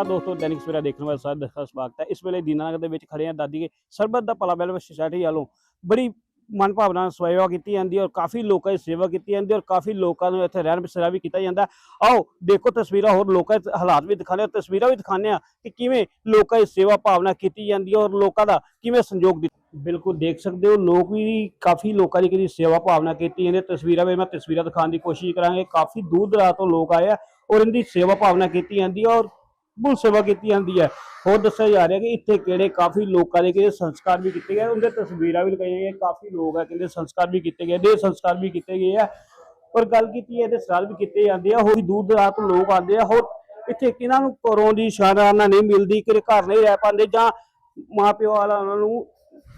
ਨਮਸਕਾਰ ਦੋਸਤੋ ਦੈਨਿਕ ਸਵੇਰਾ ਦੇਖਣ ਵਾਲੇ ਸਾਰੇ ਦਰਸ਼ਕਾਂ ਦਾ ਸਵਾਗਤ ਹੈ। ਇਸ ਵੇਲੇ ਦੀਨਾਨਗਰ ਦੇ ਵਿੱਚ ਖੜੇ ਆ ਦਾਦੀ ਕੇ ਸਰਬਤ ਦਾ ਭਲਾ ਵੈਲਫੇਅਰ ਸੁਸਾਇਟੀ ਵੱਲੋਂ ਬੜੀ ਮਨ ਭਾਵਨਾ ਨਾਲ ਸੇਵਾ ਕੀਤੀ ਜਾਂਦੀ ਹੈ ਔਰ ਕਾਫੀ ਲੋਕਾਂ ਦੀ ਸੇਵਾ ਕੀਤੀ ਜਾਂਦੀ ਹੈ ਔਰ ਕਾਫੀ ਲੋਕਾਂ ਨੂੰ ਇੱਥੇ ਰਹਿਣ ਬਸੇਰਾ ਵੀ ਕੀਤਾ ਜਾਂਦਾ ਆਓ ਦੇਖੋ ਤਸਵੀਰਾਂ, ਹੋਰ ਲੋਕਾਂ ਦੇ ਹਾਲਾਤ ਵੀ ਦਿਖਾਣੇ ਔਰ ਤਸਵੀਰਾਂ ਵੀ ਦਿਖਾਣੇ ਆ ਕਿ ਕਿਵੇਂ ਲੋਕਾਂ ਦੀ ਸੇਵਾ ਭਾਵਨਾ ਕੀਤੀ ਜਾਂਦੀ ਹੈ ਔਰ ਲੋਕਾਂ ਦਾ ਕਿਵੇਂ ਸੰਯੋਗ ਬਿਲਕੁਲ ਦੇਖ ਸਕਦੇ ਹੋ, ਲੋਕ ਵੀ ਕਾਫੀ ਲੋਕਾਂ ਦੀ ਕਿਹਦੀ ਸੇਵਾ ਭਾਵਨਾ ਕੀਤੀ ਜਾਂਦੀ ਹੈ। ਤਸਵੀਰਾਂ ਵੀ ਮੈਂ ਤਸਵੀਰਾਂ ਦਿਖਾਉਣ ਦੀ ਕੋਸ਼ਿਸ਼ ਕਰਾਂਗੇ। ਕਾਫੀ ਦੂਰ ਦਰਾਜ ਤੋਂ ਲੋਕ ਆਏ ਆ ਔਰ ਇਹਦੀ ਸੇਵਾ ਭਾਵਨਾ ਕੀਤੀ ਜਾਂਦੀ ਹੈ ਔਰ ਬਹੁਤ ਸੇਵਾ ਕੀਤੀ ਜਾਂਦੀ ਹੈ। ਹੋਰ ਦੱਸਿਆ ਜਾ ਰਿਹਾ ਕਿ ਇੱਥੇ ਕਿਹੜੇ ਕਾਫੀ ਲੋਕਾਂ ਦੇ ਕਿਹੜੇ ਸੰਸਕਾਰ ਵੀ ਕੀਤੇ ਗਏ ਉਹਦੇ ਤਸਵੀਰਾਂ ਵੀ ਲਗਾਈਆਂ ਗਈਆਂ। ਕਾਫੀ ਲੋਕ ਆ ਕਹਿੰਦੇ ਸੰਸਕਾਰ ਵੀ ਕੀਤੇ ਗਏ ਦੇ ਸੰਸਕਾਰ ਵੀ ਕੀਤੇ ਗਏ ਆ। ਪਰ ਗੱਲ ਕੀਤੀ ਹੈ, ਇਹਦੇ ਸਵਾਲ ਵੀ ਕੀਤੇ ਜਾਂਦੇ ਆ। ਹੋਰ ਦੂਰ ਦਰਾਜ ਤੋਂ ਲੋਕ ਆਉਂਦੇ ਆ। ਹੋਰ ਇੱਥੇ ਕਿਹਨਾਂ ਨੂੰ ਘਰੋਂ ਦੀ ਸ਼ਾਨਾਨਾ ਨਹੀਂ ਮਿਲਦੀ ਕਿ ਘਰ ਨਹੀਂ ਰਹਿ ਪਾਉਂਦੇ ਜਾਂ ਮਾਪਿਓ ਵਾਲਾ ਉਹਨਾਂ ਨੂੰ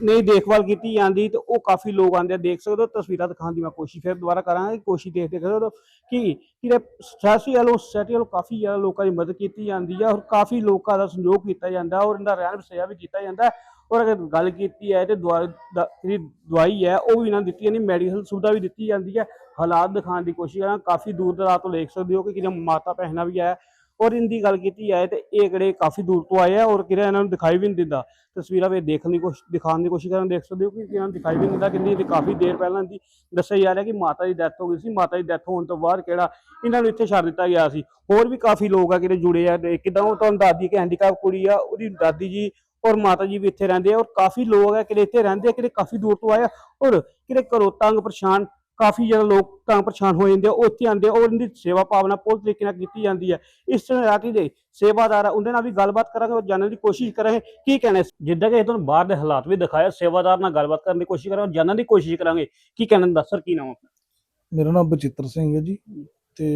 ਨਹੀਂ ਦੇਖਭਾਲ ਕੀਤੀ ਜਾਂਦੀ ਤੇ ਉਹ ਕਾਫੀ ਲੋਕ ਆਉਂਦੇ ਆ, ਦੇਖ ਸਕਦੇ ਹੋ, ਤਸਵੀਰਾਂ ਦਿਖਾਉਣ ਦੀ ਮੈਂ ਕੋਸ਼ਿਸ਼ ਫਿਰ ਦੁਬਾਰਾ ਕਰਾਂਗਾ, ਕੋਸ਼ਿਸ਼ ਦੇਖ ਦੇਖ ਸਕਦੇ ਹੋ। ਕਿ ਕਿਰੇ ਸਿਆਸੀ ਵੱਲੋਂ ਸੋਸਾਇਟੀ ਵੱਲੋਂ ਕਾਫੀ ਜ਼ਿਆਦਾ ਲੋਕਾਂ ਦੀ ਮਦਦ ਕੀਤੀ ਜਾਂਦੀ ਹੈ ਔਰ ਕਾਫੀ ਲੋਕਾਂ ਦਾ ਸਹਿਯੋਗ ਕੀਤਾ ਜਾਂਦਾ ਔਰ ਇਹਨਾਂ ਦਾ ਰਹਿਣ ਬਸੇਰਾ ਵੀ ਕੀਤਾ ਜਾਂਦਾ ਔਰ ਅਗਰ ਗੱਲ ਕੀਤੀ ਹੈ ਤੇ ਦਵਾਈ ਜਿਹੜੀ ਦਵਾਈ ਹੈ, ਉਹ ਵੀ ਇਹਨਾਂ ਨੂੰ ਦਿੱਤੀ ਜਾਂਦੀ ਮੈਡੀਕਲ ਸੁਵਿਧਾ ਵੀ ਦਿੱਤੀ ਜਾਂਦੀ ਹੈ। ਹਾਲਾਤ ਦਿਖਾਉਣ ਦੀ ਕੋਸ਼ਿਸ਼ ਕਰਾਂ ਕਾਫੀ ਦੂਰ ਦਰਾਜ ਤੋਂ ਦੇਖ ਸਕਦੇ ਹੋ ਕਿ ਕਿਹਨਾਂ ਮਾਤਾ ਭੈਣਾਂ ਵੀ ਹੈ ਔਰ ਇਹਦੀ ਗੱਲ ਕੀਤੀ ਜਾਏ ਤੇ ਇਹ ਕਿਹੜੇ ਕਾਫੀ ਦੂਰ ਤੋਂ ਆਏ ਆ ਔਰ ਕਿਹੜਾ ਇਹਨਾਂ ਨੂੰ ਦਿਖਾਈ ਵੀ ਨਹੀਂ ਦਿੰਦਾ। ਤਸਵੀਰਾਂ ਵਿੱਚ ਦੇਖਣ ਦੀ ਕੋਸ਼ਿਸ਼ ਦਿਖਾਉਣ ਦੀ ਕੋਸ਼ਿਸ਼ ਕਰਨ, ਦੇਖ ਸਕਦੇ ਹੋ ਕਿ ਇਹਨਾਂ ਨੂੰ ਦਿਖਾਈ ਵੀ ਨਹੀਂ ਦਿੰਦਾ। ਕਿੰਨੀ ਤੇ ਕਾਫੀ ਦੇਰ ਪਹਿਲਾਂ ਦੀ ਦੱਸਿਆ ਜਾ ਰਿਹਾ ਕਿ ਮਾਤਾ ਦੀ ਡੈਥ ਹੋ ਗਈ ਸੀ। ਮਾਤਾ ਦੀ ਡੈਥ ਹੋਣ ਤੋਂ ਬਾਅਦ ਕਿਹੜਾ ਇਹਨਾਂ ਨੂੰ ਇੱਥੇ ਛੱਡ ਦਿੱਤਾ ਗਿਆ ਸੀ। ਹੋਰ ਵੀ ਕਾਫੀ ਲੋਕ ਆ ਕਿਹੜੇ ਜੁੜੇ ਆ, ਤੇ ਕਿਦਾਂ ਉਹ ਤੁਹਾਨੂੰ ਦਾਦੀ ਕਿ ਹੈਂਡੀਕੈਪ ਕੁੜੀ ਆ, ਉਹਦੀ ਦਾਦੀ ਜੀ ਔਰ ਮਾਤਾ ਜੀ ਵੀ ਇੱਥੇ ਰਹਿੰਦੇ ਆ ਔਰ ਕਾਫੀ ਲੋਕ ਆ ਕਿਹੜੇ ਇੱਥੇ ਰਹਿੰਦੇ ਆ, ਕਿਹੜੇ ਕਾਫੀ ਦੂਰ ਤੋਂ ਆਏ ਆ ਔਰ ਕਿਹੜੇ ਘਰੋਂ ਤੰਗ ਪਰੇਸ਼ਾਨ ਕਾਫੀ ਜ਼ਿਆਦਾ ਲੋਕ ਤੰਗ ਪਰੇਸ਼ਾਨ ਹੋ ਜਾਂਦੇ ਆ ਉਹ ਇੱਥੇ ਆਉਂਦੇ ਆ ਔਰ ਇਹਨਾਂ ਦੀ ਸੇਵਾ ਭਾਵਨਾ ਪੂਰੀ ਤਰੀਕੇ ਨਾਲ ਕੀਤੀ ਜਾਂਦੀ ਹੈ ਇਸ ਸੋਸਾਇਟੀ ਦੇ ਸੇਵਾਦਾਰ ਆ ਉਹਦੇ ਨਾਲ ਵੀ ਗੱਲਬਾਤ ਕਰਾਂਗੇ ਔਰ ਜਾਣਨ ਦੀ ਕੋਸ਼ਿਸ਼ ਕਰਾਂਗੇ ਕੀ ਕਹਿਣਾ ਜਿੱਦਾਂ ਕਿ ਇਹ ਤੁਹਾਨੂੰ ਬਾਹਰ ਦੇ ਹਾਲਾਤ ਵੀ ਦਿਖਾਇਆ ਸੇਵਾਦਾਰ ਨਾਲ ਗੱਲਬਾਤ ਕਰਨ ਦੀ ਕੋਸ਼ਿਸ਼ ਕਰਾਂਗੇ ਔਰ ਜਾਣਨ ਦੀ ਕੋਸ਼ਿਸ਼ ਕਰਾਂਗੇ ਕੀ ਕਹਿਣਾ ਦੱਸ ਸਰ ਕੀ ਨਾਮ ਆਪਣਾ? ਮੇਰਾ ਨਾਮ ਬਚਿੱਤਰ ਸਿੰਘ ਹੈ ਜੀ ਤੇ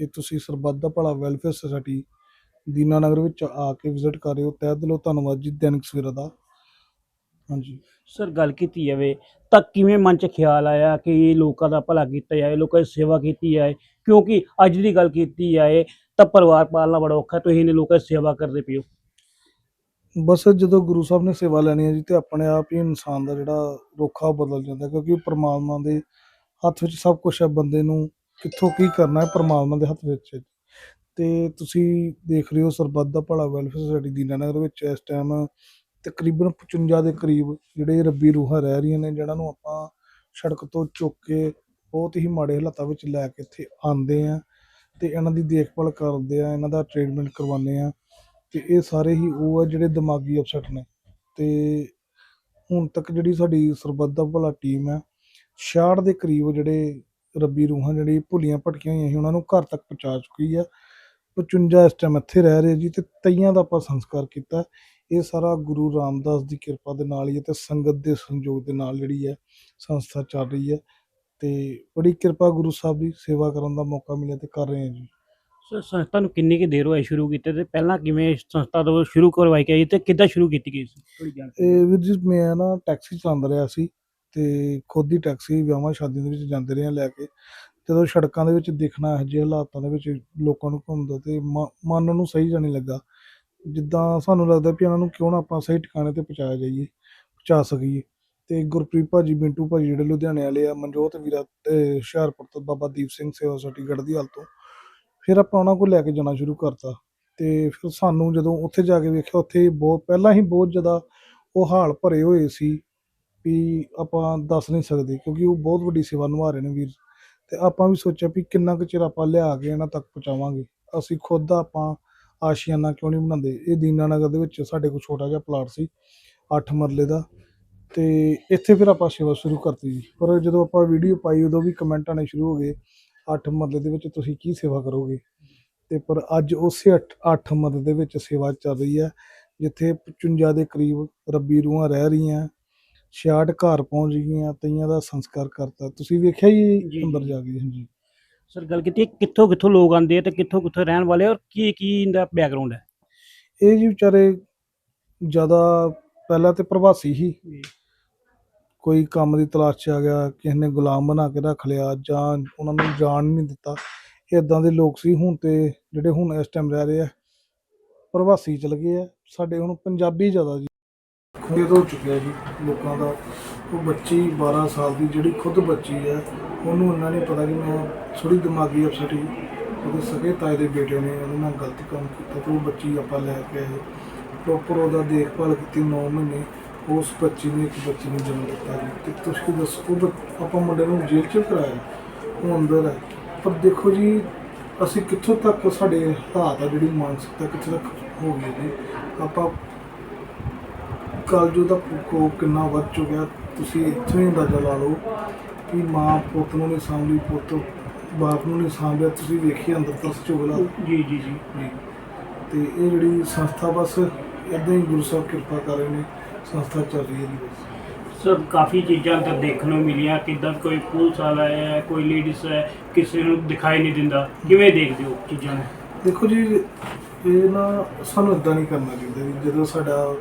ਇਹ ਤੁਸੀਂ ਸਰਬੱਤ ਦਾ ਭਲਾ ਵੈਲਫੇਅਰ ਸੁਸਾਇਟੀ ਦੀਨਾਨਗਰ ਵਿੱਚ ਆ ਕੇ ਵਿਜ਼ਿਟ ਕਰ ਰਹੇ ਹੋ। ਤਹਿ ਦਿਲੋਂ ਧੰਨਵਾਦ ਜੀ ਦੈਨਿਕ ਸਵੇਰਾ ਦਾ। ਹਾਂਜੀ। ਸਰ ਗੱਲ ਕੀਤੀ ਜਾਵੇ ਤਾਂ ਕਿਵੇਂ ਮਨ 'ਚ ਖਿਆਲ ਆਇਆ ਕਿ ਇਹ ਲੋਕਾਂ ਦਾ ਭਲਾ ਕੀਤਾ ਜਾਏ ਲੋਕਾਂ ਦੀ ਸੇਵਾ ਕੀਤੀ ਜਾਏ? ਕਿਉਂਕਿ ਅੱਜ ਦੀ ਗੱਲ ਕੀਤੀ ਜਾਏ ਤਾਂ ਪਰਿਵਾਰ ਪਾਲਣਾ ਬੜਾ ਔਖਾ ਤੁਸੀਂ ਨੇ ਲੋਕਾਂ ਦੀ ਸੇਵਾ ਕਰਦੇ ਪਿਓ ਬਸ ਜਦੋਂ ਗੁਰੂ ਸਾਹਿਬ ਨੇ ਸੇਵਾ ਲੈਣੀ ਹੈ ਜੀ ਤੇ ਆਪਣੇ ਆਪ ਹੀ ਇਨਸਾਨ ਦਾ ਜਿਹੜਾ ਰੁੱਖ ਬਦਲ ਜਾਂਦਾ ਕਿਉਂਕਿ ਪ੍ਰਮਾਤਮਾ ਦੇ ਹੱਥ ਵਿੱਚ ਸਭ ਕੁਝ ਹੈ ਬੰਦੇ ਨੂੰ ਕਿੱਥੋਂ ਕੀ ਕਰਨਾ ਹੈ ਪ੍ਰਮਾਤਮਾ ਦੇ ਹੱਥ ਵਿੱਚ ਹੈ ਤੇ ਤੁਸੀਂ ਦੇਖ ਰਹੇ ਹੋ ਸਰਬੱਤ ਦਾ ਭਲਾ ਵੈਲਫੇਅਰ ਸੁਸਾਇਟੀ ਦੀਨਾਨਗਰ ਵਿੱਚ ਇਸ ਟਾਈਮ ਤਕਰੀਬਨ 55 ਦੇ ਕਰੀਬ ਜਿਹੜੇ ਰੱਬੀ ਰੂਹਾਂ ਰਹਿ ਰਹੀਆਂ ਨੇ, ਜਿਹਨਾਂ ਨੂੰ ਆਪਾਂ ਸੜਕ ਤੋਂ ਚੁੱਕ ਕੇ ਬਹੁਤ ਹੀ ਮਾੜੇ ਹਾਲਾਤਾਂ ਵਿੱਚ ਲੈ ਕੇ ਇੱਥੇ ਆਉਂਦੇ ਆ ਤੇ ਇਹਨਾਂ ਦੀ ਦੇਖਭਾਲ ਕਰਦੇ ਆ, ਇਹਨਾਂ ਦਾ ਟ੍ਰੀਟਮੈਂਟ ਕਰਵਾਉਂਦੇ ਆ ਤੇ ਇਹ ਸਾਰੇ ਹੀ ਉਹ ਆ ਜਿਹੜੇ ਦਿਮਾਗੀ ਅਪਸੈਟ ਨੇ। ਤੇ ਹੁਣ ਤੱਕ ਜਿਹੜੀ ਸਾਡੀ ਸਰਬੱਤ ਦਾ ਭਲਾ ਟੀਮ ਹੈ 66 ਦੇ ਕਰੀਬ ਜਿਹੜੇ ਰੱਬੀ ਰੂਹਾਂ ਜਿਹੜੀ ਭੁੱਲੀਆਂ ਭਟਕੀਆਂ ਹੋਈਆਂ ਸੀ, ਉਹਨਾਂ ਨੂੰ ਘਰ ਤੱਕ ਪਹੁੰਚਾ ਚੁੱਕੀ ਆ। 55 ਇਸ ਟਾਈਮ ਇੱਥੇ ਰਹਿ ਰਹੇ ਜੀ ਤੇ ਤਈਆਂ ਦਾ ਆਪਾਂ ਸੰਸਕਾਰ ਕੀਤਾ। ਇਹ ਸਾਰਾ ਗੁਰੂ ਰਾਮਦਾਸ ਦੀ ਕਿਰਪਾ ਦੇ ਨਾਲ ਹੀ ਹੈ ਤੇ ਸੰਗਤ ਦੇ ਸੰਯੋਗ ਦੇ ਨਾਲ ਜਿਹੜੀ ਹੈ ਸੰਸਥਾ ਚੱਲ ਰਹੀ ਹੈ ਤੇ ਬੜੀ ਕਿਰਪਾ ਗੁਰੂ ਸਾਹਿਬ ਦੀ ਸੇਵਾ ਕਰਨ ਦਾ ਮੌਕਾ ਮਿਲਿਆ ਤੇ ਕਰ ਰਹੇ ਹਾਂ ਜੀ। ਸਰ ਸੰਸਥਾ ਨੂੰ ਕਿੰਨੀ ਕੁ ਦੇਰ ਹੋਈ ਸ਼ੁਰੂ ਕੀਤੇ ਤੇ ਪਹਿਲਾਂ ਕਿਵੇਂ ਇਸ ਸੰਸਥਾ ਤੋਂ ਸ਼ੁਰੂ ਕਰਵਾਈ ਗਈ ਤੇ ਕਿੱਦਾਂ ਸ਼ੁਰੂ ਕੀਤੀ ਗਈ ਸੀ? ਥੋੜੀ ਜਾਣਕਾਰੀ ਇਹ ਵੀਰ ਜੀ ਮੈਂ ਨਾ ਟੈਕਸੀ ਚਲਾਉਂਦਾ ਰਿਹਾ ਸੀ ਤੇ ਖੁਦ ਹੀ ਟੈਕਸੀ ਵਿਆਹਾਂ ਸ਼ਾਦੀਆਂ ਦੇ ਵਿੱਚ ਜਾਂਦੇ ਰਹੇ ਲੈ ਕੇ। ਜਦੋਂ ਸੜਕਾਂ ਦੇ ਵਿੱਚ ਦਿਖਣਾ ਇਹੋ ਜਿਹੇ ਹਾਲਾਤਾਂ ਦੇ ਵਿੱਚ ਲੋਕਾਂ ਨੂੰ ਘੁੰਮਦਾ ਤੇ ਮਨ ਨੂੰ ਸਹੀ ਨਹੀਂ ਲੱਗਾ। ਜਿੱਦਾਂ ਸਾਨੂੰ ਲੱਗਦਾ ਵੀ ਇਹਨਾਂ ਨੂੰ ਕਿਉਂ ਨਾ ਆਪਾਂ ਸਹੀ ਟਿਕਾਣੇ ਤੇ ਪਹੁੰਚਾਇਆ ਜਾਈਏ, ਪਹੁੰਚਾ ਸਕੀਏ। ਤੇ ਗੁਰਪ੍ਰੀਤ ਭਾਜੀ, ਮਿੰਟੂ ਭਾਜੀ ਜਿਹੜੇ ਲੁਧਿਆਣੇ ਵਾਲੇ ਆ, ਮਨਜੋਤ ਵੀਰਾ ਤੇ ਹੁਸ਼ਿਆਰਪੁਰ ਤੋਂ ਬਾਬਾ ਦੀਪ ਸਿੰਘ ਸੇਵਾ ਸੋਸਾਇਟੀ ਗੜ੍ਹਦੀ ਤੋਂ, ਫਿਰ ਆਪਾਂ ਉਹਨਾਂ ਕੋਲ ਲੈ ਕੇ ਜਾਣਾ ਸ਼ੁਰੂ ਕਰਤਾ। ਤੇ ਫਿਰ ਸਾਨੂੰ ਜਦੋਂ ਉੱਥੇ ਜਾ ਕੇ ਵੇਖਿਆ, ਉੱਥੇ ਬਹੁਤ, ਪਹਿਲਾਂ ਹੀ ਬਹੁਤ ਜ਼ਿਆਦਾ ਉਹ ਹਾਲ ਭਰੇ ਹੋਏ ਸੀ ਵੀ ਆਪਾਂ ਦੱਸ ਨਹੀਂ ਸਕਦੇ, ਕਿਉਂਕਿ ਉਹ ਬਹੁਤ ਵੱਡੀ ਸੇਵਾ ਨਿਭਾ ਰਹੇ ਨੇ ਵੀਰ। ਤੇ ਆਪਾਂ ਵੀ ਸੋਚਿਆ ਵੀ ਕਿੰਨਾ ਕੁ ਚਿਰ ਆਪਾਂ ਲਿਆ ਕੇ ਇਹਨਾਂ ਤੱਕ ਪਹੁੰਚਾਵਾਂਗੇ। ਅਸੀਂ ਖੁਦ ਆਪਾਂ ਆਸ਼ੀਆਨਾ ਕਿਉਂ ਨਹੀਂ ਬਣਾਉਂਦੇ? ਇਹ ਦੀਨਾਨਗਰ ਦੇ ਵਿੱਚ ਸਾਡੇ ਕੋਲ ਛੋਟਾ ਜਿਹਾ ਪਲਾਟ ਸੀ 8 ਮਰਲੇ ਦਾ। ਤੇ ਇੱਥੇ ਫਿਰ ਆਪਾਂ ਸੇਵਾ ਸ਼ੁਰੂ ਕਰਤੀ ਜੀ। ਪਰ ਜਦੋਂ ਆਪਾਂ ਵੀਡੀਓ ਪਾਈ ਉਦੋਂ ਵੀ ਕਮੈਂਟ ਆਣੇ ਸ਼ੁਰੂ ਹੋ ਗਏ 8 ਮਰਲੇ ਦੇ ਵਿੱਚ ਤੁਸੀਂ ਕੀ ਸੇਵਾ ਕਰੋਗੇ? ਤੇ ਪਰ ਅੱਜ ਉਸੇ 8 8 ਮਰਲੇ ਦੇ ਵਿੱਚ ਸੇਵਾ ਚੱਲ ਰਹੀ ਹੈ ਜਿੱਥੇ 55 ਦੇ ਕਰੀਬ ਰੱਬੀ ਰੂਹਾਂ ਰਹਿ ਰਹੀਆਂ 66 ਘਰ ਪਹੁੰਚ ਗਈਆਂ ਤਈਆਂ ਦਾ ਸੰਸਕਾਰ ਕਰਤਾ। ਤੁਸੀਂ ਵੇਖਿਆ ਹੀ ਜੀ, ਅੰਦਰ ਜੀ। ਜਾ ਕੇ ਹਾਂਜੀ। ਸਰ ਗੱਲ ਕੀਤੀ ਹੈ ਕਿੱਥੋਂ ਕਿੱਥੋਂ ਲੋਕ ਆਉਂਦੇ ਆ ਤੇ ਕਿੱਥੋਂ ਕਿੱਥੋਂ ਰਹਿਣ ਵਾਲੇ ਆ ਔਰ ਕੀ ਕੀ ਇਹਦਾ ਬੈਕਗ੍ਰਾਉਂਡ ਹੈ? ਇਹ ਜੀ ਵਿਚਾਰੇ ਜ਼ਿਆਦਾ ਪਹਿਲਾਂ ਤੇ ਪ੍ਰਵਾਸੀ ਹੀ। ਕੋਈ ਕੰਮ ਦੀ ਤਲਾਸ਼ 'ਚ ਆ ਗਿਆ ਕਿਸੇ ਨੇ ਗੁਲਾਮ ਬਣਾ ਕੇ ਰੱਖ ਲਿਆ ਜਾਂ ਉਹਨਾਂ ਨੂੰ ਜਾਣ ਨਹੀਂ ਦਿੱਤਾ। ਇਦਾਂ ਦੇ ਲੋਕ ਸੀ ਹੁਣ ਤੇ ਜਿਹੜੇ ਹੁਣ ਇਸ ਟਾਈਮ ਰਹਿ ਰਹੇ ਆ ਪ੍ਰਵਾਸੀ ਚਲ ਗਏ ਆ। ਸਾਡੇ ਹੁਣ ਪੰਜਾਬੀ ਜ਼ਿਆਦਾ ਜੀ। ਖੇਦ ਹੋ ਚੁੱਕਿਆ ਜੀ ਲੋਕਾਂ ਦਾ ਉਹ ਬੱਚੀ 12 ਸਾਲ ਦੀ ਜਿਹੜੀ ਖੁਦ ਬੱਚੀ ਹੈ ਉਹਨੂੰ ਇੰਨਾ ਨਹੀਂ ਪਤਾ ਕਿ ਮੈਂ ਥੋੜੀ ਦਿਮਾਗੀ ਅਪਸੈਟ ਹੀ ਉਹਦੇ ਸਗੇ ਤਾਏ ਦੇ ਬੇਟੇ ਨੇ ਉਹਦੇ ਨਾਲ ਗਲਤ ਕੰਮ ਕੀਤਾ ਤੇ ਉਹ ਬੱਚੀ ਆਪਾਂ ਲੈ ਕੇ ਆਏ। ਪ੍ਰੋਪਰ ਉਹਦਾ ਦੇਖਭਾਲ ਕੀਤੀ 9 ਮਹੀਨੇ। ਉਸ ਬੱਚੀ ਨੇ ਇੱਕ ਬੱਚੀ ਨੂੰ ਜਨਮ ਦਿੱਤਾ ਜੀ। ਤੇ ਤੁਸੀਂ ਦੱਸੋ ਉਹ ਬੱਚ- ਆਪਾਂ ਮੁੰਡੇ ਨੂੰ ਜੇਲ੍ਹ ਚ ਕਰਾਇਆ। ਉਹ ਅੰਦਰ ਹੈ ਪਰ ਦੇਖੋ ਜੀ, ਅਸੀਂ ਕਿੱਥੋਂ ਤੱਕ ਸਾਡੇ ਹਾਲਾਤ ਆ ਜਿਹੜੀ ਮਾਨਸਿਕਤਾ ਕਿੱਥੋਂ ਤੱਕ ਹੋ ਗਈ ਜੀ। ਆਪਾਂ ਕਲਯੁਗ ਦਾ ਪ੍ਰਕੋਪ ਕਿੰਨਾ ਵੱਧ ਚੁੱਕਿਆ, ਤੁਸੀਂ ਇੱਥੋਂ ਹੀ ਅੰਦਾਜ਼ਾ ਲਾ ਲਓ ਕਿ ਮਾਂ ਪੁੱਤ ਨੂੰ ਨਹੀਂ ਸਾਂਭਦੀ, ਪੁੱਤ ਬਾਪ ਨੂੰ ਨਹੀਂ ਸਾਂਭਿਆ ਤੁਸੀਂ ਵੇਖੀ ਅੰਦਰ ਤਸ ਚੁਗਲਾ। ਜੀ ਜੀ ਜੀ ਤੇ ਇਹ ਜਿਹੜੀ ਸੰਸਥਾ ਬਸ ਇਦਾਂ ਹੀ ਗੁਰੂ ਸਾਹਿਬ ਕਿਰਪਾ ਕਰ ਰਹੇ ਨੇ ਸੰਸਥਾ ਚੱਲ ਰਹੀ ਹੈ ਜੀ ਸਰ ਕਾਫੀ ਚੀਜ਼ਾਂ ਤਾਂ ਦੇਖਣ ਨੂੰ ਮਿਲੀਆਂ ਕਿੱਦਾਂ ਕੋਈ ਪੁਲਿਸ ਵਾਲਾ ਹੈ ਕੋਈ ਲੇਡੀਜ਼ ਹੈ ਕਿਸੇ ਨੂੰ ਦਿਖਾਈ ਨਹੀਂ ਦਿੰਦਾ। ਕਿਵੇਂ ਦੇਖਦੇ ਹੋ ਚੀਜ਼ਾਂ ਨੂੰ? ਦੇਖੋ ਜੀ ਇਹ ਨਾ ਸਾਨੂੰ ਇਦਾਂ ਨਹੀਂ ਕਰਨਾ ਚਾਹੀਦਾ ਜੀ। ਜਦੋਂ ਸਾਡਾ